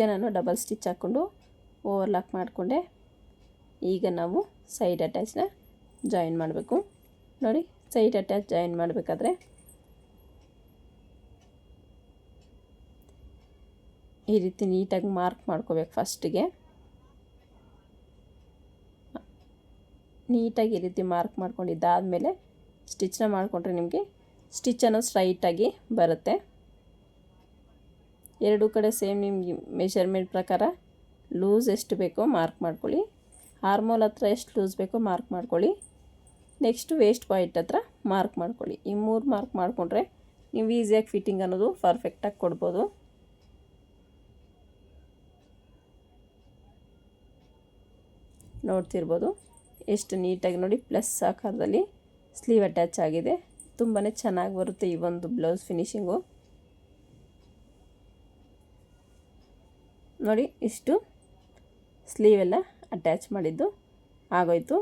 Speaker 1: ಈಗ ನಾನು ಡಬಲ್ ಸ್ಟಿಚ್ ಹಾಕ್ಕೊಂಡು ಓವರ್ಲಾಕ್ ಮಾಡಿಕೊಂಡೆ. ಈಗ ನಾವು ಸೈಡ್ ಅಟ್ಯಾಚ್ನ ಜಾಯಿನ್ ಮಾಡಬೇಕು. ನೋಡಿ ಸೈಡ್ ಅಟ್ಯಾಚ್ ಜಾಯಿನ್ ಮಾಡಬೇಕಾದ್ರೆ ಈ ರೀತಿ ನೀಟಾಗಿ ಮಾರ್ಕ್ ಮಾಡ್ಕೋಬೇಕು ಫಸ್ಟಿಗೆ ನೀಟಾಗಿ ಈ ರೀತಿ ಮಾರ್ಕ್ ಮಾಡ್ಕೊಂಡಿದ್ದಾದಮೇಲೆ ಸ್ಟಿಚ್ನ ಮಾಡಿಕೊಂಡ್ರೆ ನಿಮಗೆ ಸ್ಟಿಚ್ ಅನ್ನೋದು ಸ್ಟ್ರೈಟಾಗಿ ಬರುತ್ತೆ. ಎರಡೂ ಕಡೆ ಸೇಮ್ ನಿಮಗೆ ಮೆಷರ್ಮೆಂಟ್ ಪ್ರಕಾರ ಲೂಸ್ ಎಷ್ಟು ಬೇಕೋ ಮಾರ್ಕ್ ಮಾಡ್ಕೊಳ್ಳಿ. ಹಾರ್ಮೋಲ್ ಹತ್ರ ಎಷ್ಟು ಲೂಸ್ ಬೇಕೋ ಮಾರ್ಕ್ ಮಾಡ್ಕೊಳ್ಳಿ. ನೆಕ್ಸ್ಟ್ ವೇಸ್ಟ್ ಪಾಯಿಂಟ್ ಹತ್ರ ಮಾರ್ಕ್ ಮಾಡ್ಕೊಳ್ಳಿ. ಈ ಮೂರು ಮಾರ್ಕ್ ಮಾಡಿಕೊಂಡ್ರೆ ನೀವು ಈಸಿಯಾಗಿ ಫಿಟ್ಟಿಂಗ್ ಅನ್ನೋದು ಪರ್ಫೆಕ್ಟಾಗಿ ಕೊಡ್ಬೋದು. ನೋಡ್ತಿರ್ಬೋದು. ಎಷ್ಟು ನೀಟಾಗಿ ನೋಡಿ ಪ್ಲಸ್ ಆಕಾರದಲ್ಲಿ ಸ್ಲೀವ್ ಅಟ್ಯಾಚ್ ಆಗಿದೆ. ತುಂಬಾ ಚೆನ್ನಾಗಿ ಬರುತ್ತೆ ಈ ಒಂದು ಬ್ಲೌಸ್ ಫಿನಿಶಿಂಗು ನೋಡಿ, ಇಷ್ಟು ಸ್ಲೀವೆಲ್ಲ ಅಟ್ಯಾಚ್ ಮಾಡಿದ್ದು ಆಗೋಯ್ತು.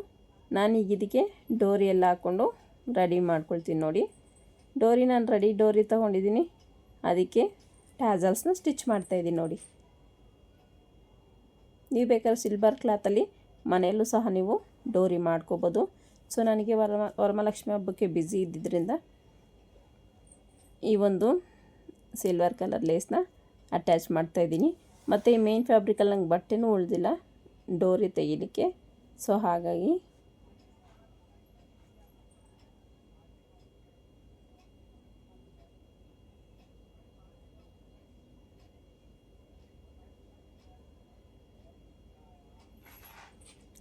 Speaker 1: ನಾನೀಗ ಇದಕ್ಕೆ ಡೋರಿ ಎಲ್ಲ ಹಾಕ್ಕೊಂಡು ರೆಡಿ ಮಾಡ್ಕೊಳ್ತೀನಿ ನೋಡಿ. ಡೋರಿ ನಾನು ರೆಡಿ ಡೋರಿ ತೊಗೊಂಡಿದ್ದೀನಿ. ಅದಕ್ಕೆ ಟ್ಯಾಸಲ್ಸ್ನ ಸ್ಟಿಚ್ ಮಾಡ್ತಾಯಿದ್ದೀನಿ ನೋಡಿ. ನೀವು ಬೇಕಾದ್ರೆ ಸಿಲ್ವರ್ ಕ್ಲಾತಲ್ಲಿ ಮನೆಯಲ್ಲೂ ಸಹ ನೀವು ಡೋರಿ ಮಾಡ್ಕೋಬೋದು. ಸೊ ನನಗೆ ವರಮ, ವರಮಹಾಲಕ್ಷ್ಮಿ ಹಬ್ಬಕ್ಕೆ ಬ್ಯುಸಿ ಇದ್ದಿದ್ದರಿಂದ ಈ ಒಂದು ಸಿಲ್ವರ್ ಕಲರ್ ಲೇಸ್ನ ಅಟ್ಯಾಚ್ ಮಾಡ್ತಾಯಿದ್ದೀನಿ ಮತ್ತು ಈ ಮೇನ್ ಫ್ಯಾಬ್ರಿಕಲ್ಲಿ ನಂಗೆ ಬಟ್ಟೆನೂ ಉಳಿದಿಲ್ಲ. ಡೋರಿ ತೆಗಿಲಿಕ್ಕೆ. ಸೊ ಹಾಗಾಗಿ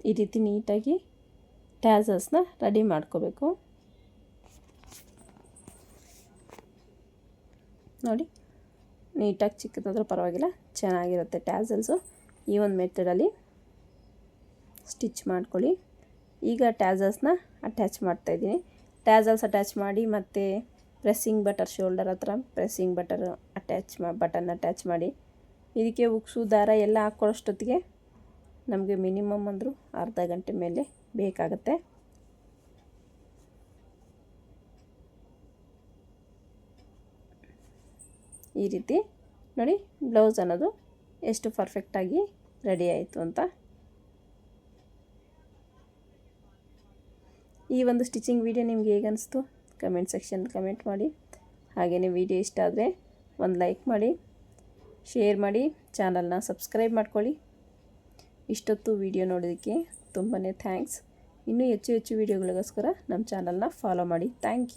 Speaker 1: ಈ ರೀತಿ ನೀಟಾಗಿ ಟ್ಯಾಸಲ್ಸ್ನ ರೆಡಿ ಮಾಡ್ಕೋಬೇಕು. ನೋಡಿ. ನೀಟಾಗಿ ಚಿಕ್ಕದಾದರೂ ಪರವಾಗಿಲ್ಲ, ಚೆನ್ನಾಗಿರುತ್ತೆ ಟ್ಯಾಸಲ್ಸು. ಈ ಒಂದು ಮೆಥಡಲ್ಲಿ ಸ್ಟಿಚ್ ಮಾಡ್ಕೊಳ್ಳಿ. ಈಗ ಟ್ಯಾಸಲ್ಸ್ನ ಅಟ್ಯಾಚ್ ಮಾಡ್ತಾಯಿದ್ದೀನಿ ಟ್ಯಾಸಲ್ಸ್ ಅಟ್ಯಾಚ್ ಮಾಡಿ ಮತ್ತು ಪ್ರೆಸ್ಸಿಂಗ್ ಬಟರ್ ಶೋಲ್ಡರ್ ಹತ್ರ ಪ್ರೆಸ್ಸಿಂಗ್ ಬಟರ್ ಅಟ್ಯಾಚ್ ಮಾ, ಬಟನ್ ಅಟ್ಯಾಚ್ ಮಾಡಿ. ಇದಕ್ಕೆ ಉಕ್ಸು, ದಾರ ಎಲ್ಲ ಹಾಕ್ಕೊಳ್ಳೋಷ್ಟೊತ್ತಿಗೆ ನಮಗೆ ಮಿನಿಮಮ್ ಅಂದರೂ ಅರ್ಧ ಗಂಟೆ ಮೇಲೆ ಬೇಕಾಗತ್ತೆ. ಈ ರೀತಿ ನೋಡಿ ಬ್ಲೌಸ್ ಅನ್ನೋದು ಎಷ್ಟು ಪರ್ಫೆಕ್ಟಾಗಿ ರೆಡಿ ಆಯಿತು ಅಂತ. ಈ ಒಂದು ಸ್ಟಿಚಿಂಗ್ ವಿಡಿಯೋ ನಿಮ್ಗೆ ಹೇಗೆ ಅನಿಸ್ತು? ಕಮೆಂಟ್ ಸೆಕ್ಷನ್ ಕಮೆಂಟ್ ಮಾಡಿ. ಹಾಗೆಯೇ ವಿಡಿಯೋ ಇಷ್ಟ ಆದರೆ ಒಂದು ಲೈಕ್ ಮಾಡಿ ಶೇರ್ ಮಾಡಿ ಚಾನಲ್ನ ಸಬ್ಸ್ಕ್ರೈಬ್ ಮಾಡ್ಕೊಳ್ಳಿ. ಇಷ್ಟೊತ್ತು ವಿಡಿಯೋ ನೋಡೋದಕ್ಕೆ ತುಂಬಾ ಥ್ಯಾಂಕ್ಸ್ ಇನ್ನೂ ಹೆಚ್ಚು ಹೆಚ್ಚು ವೀಡಿಯೋಗಳಿಗೋಸ್ಕರ ನಮ್ಮ ಚಾನಲ್ನ ಫಾಲೋ ಮಾಡಿ. Thank you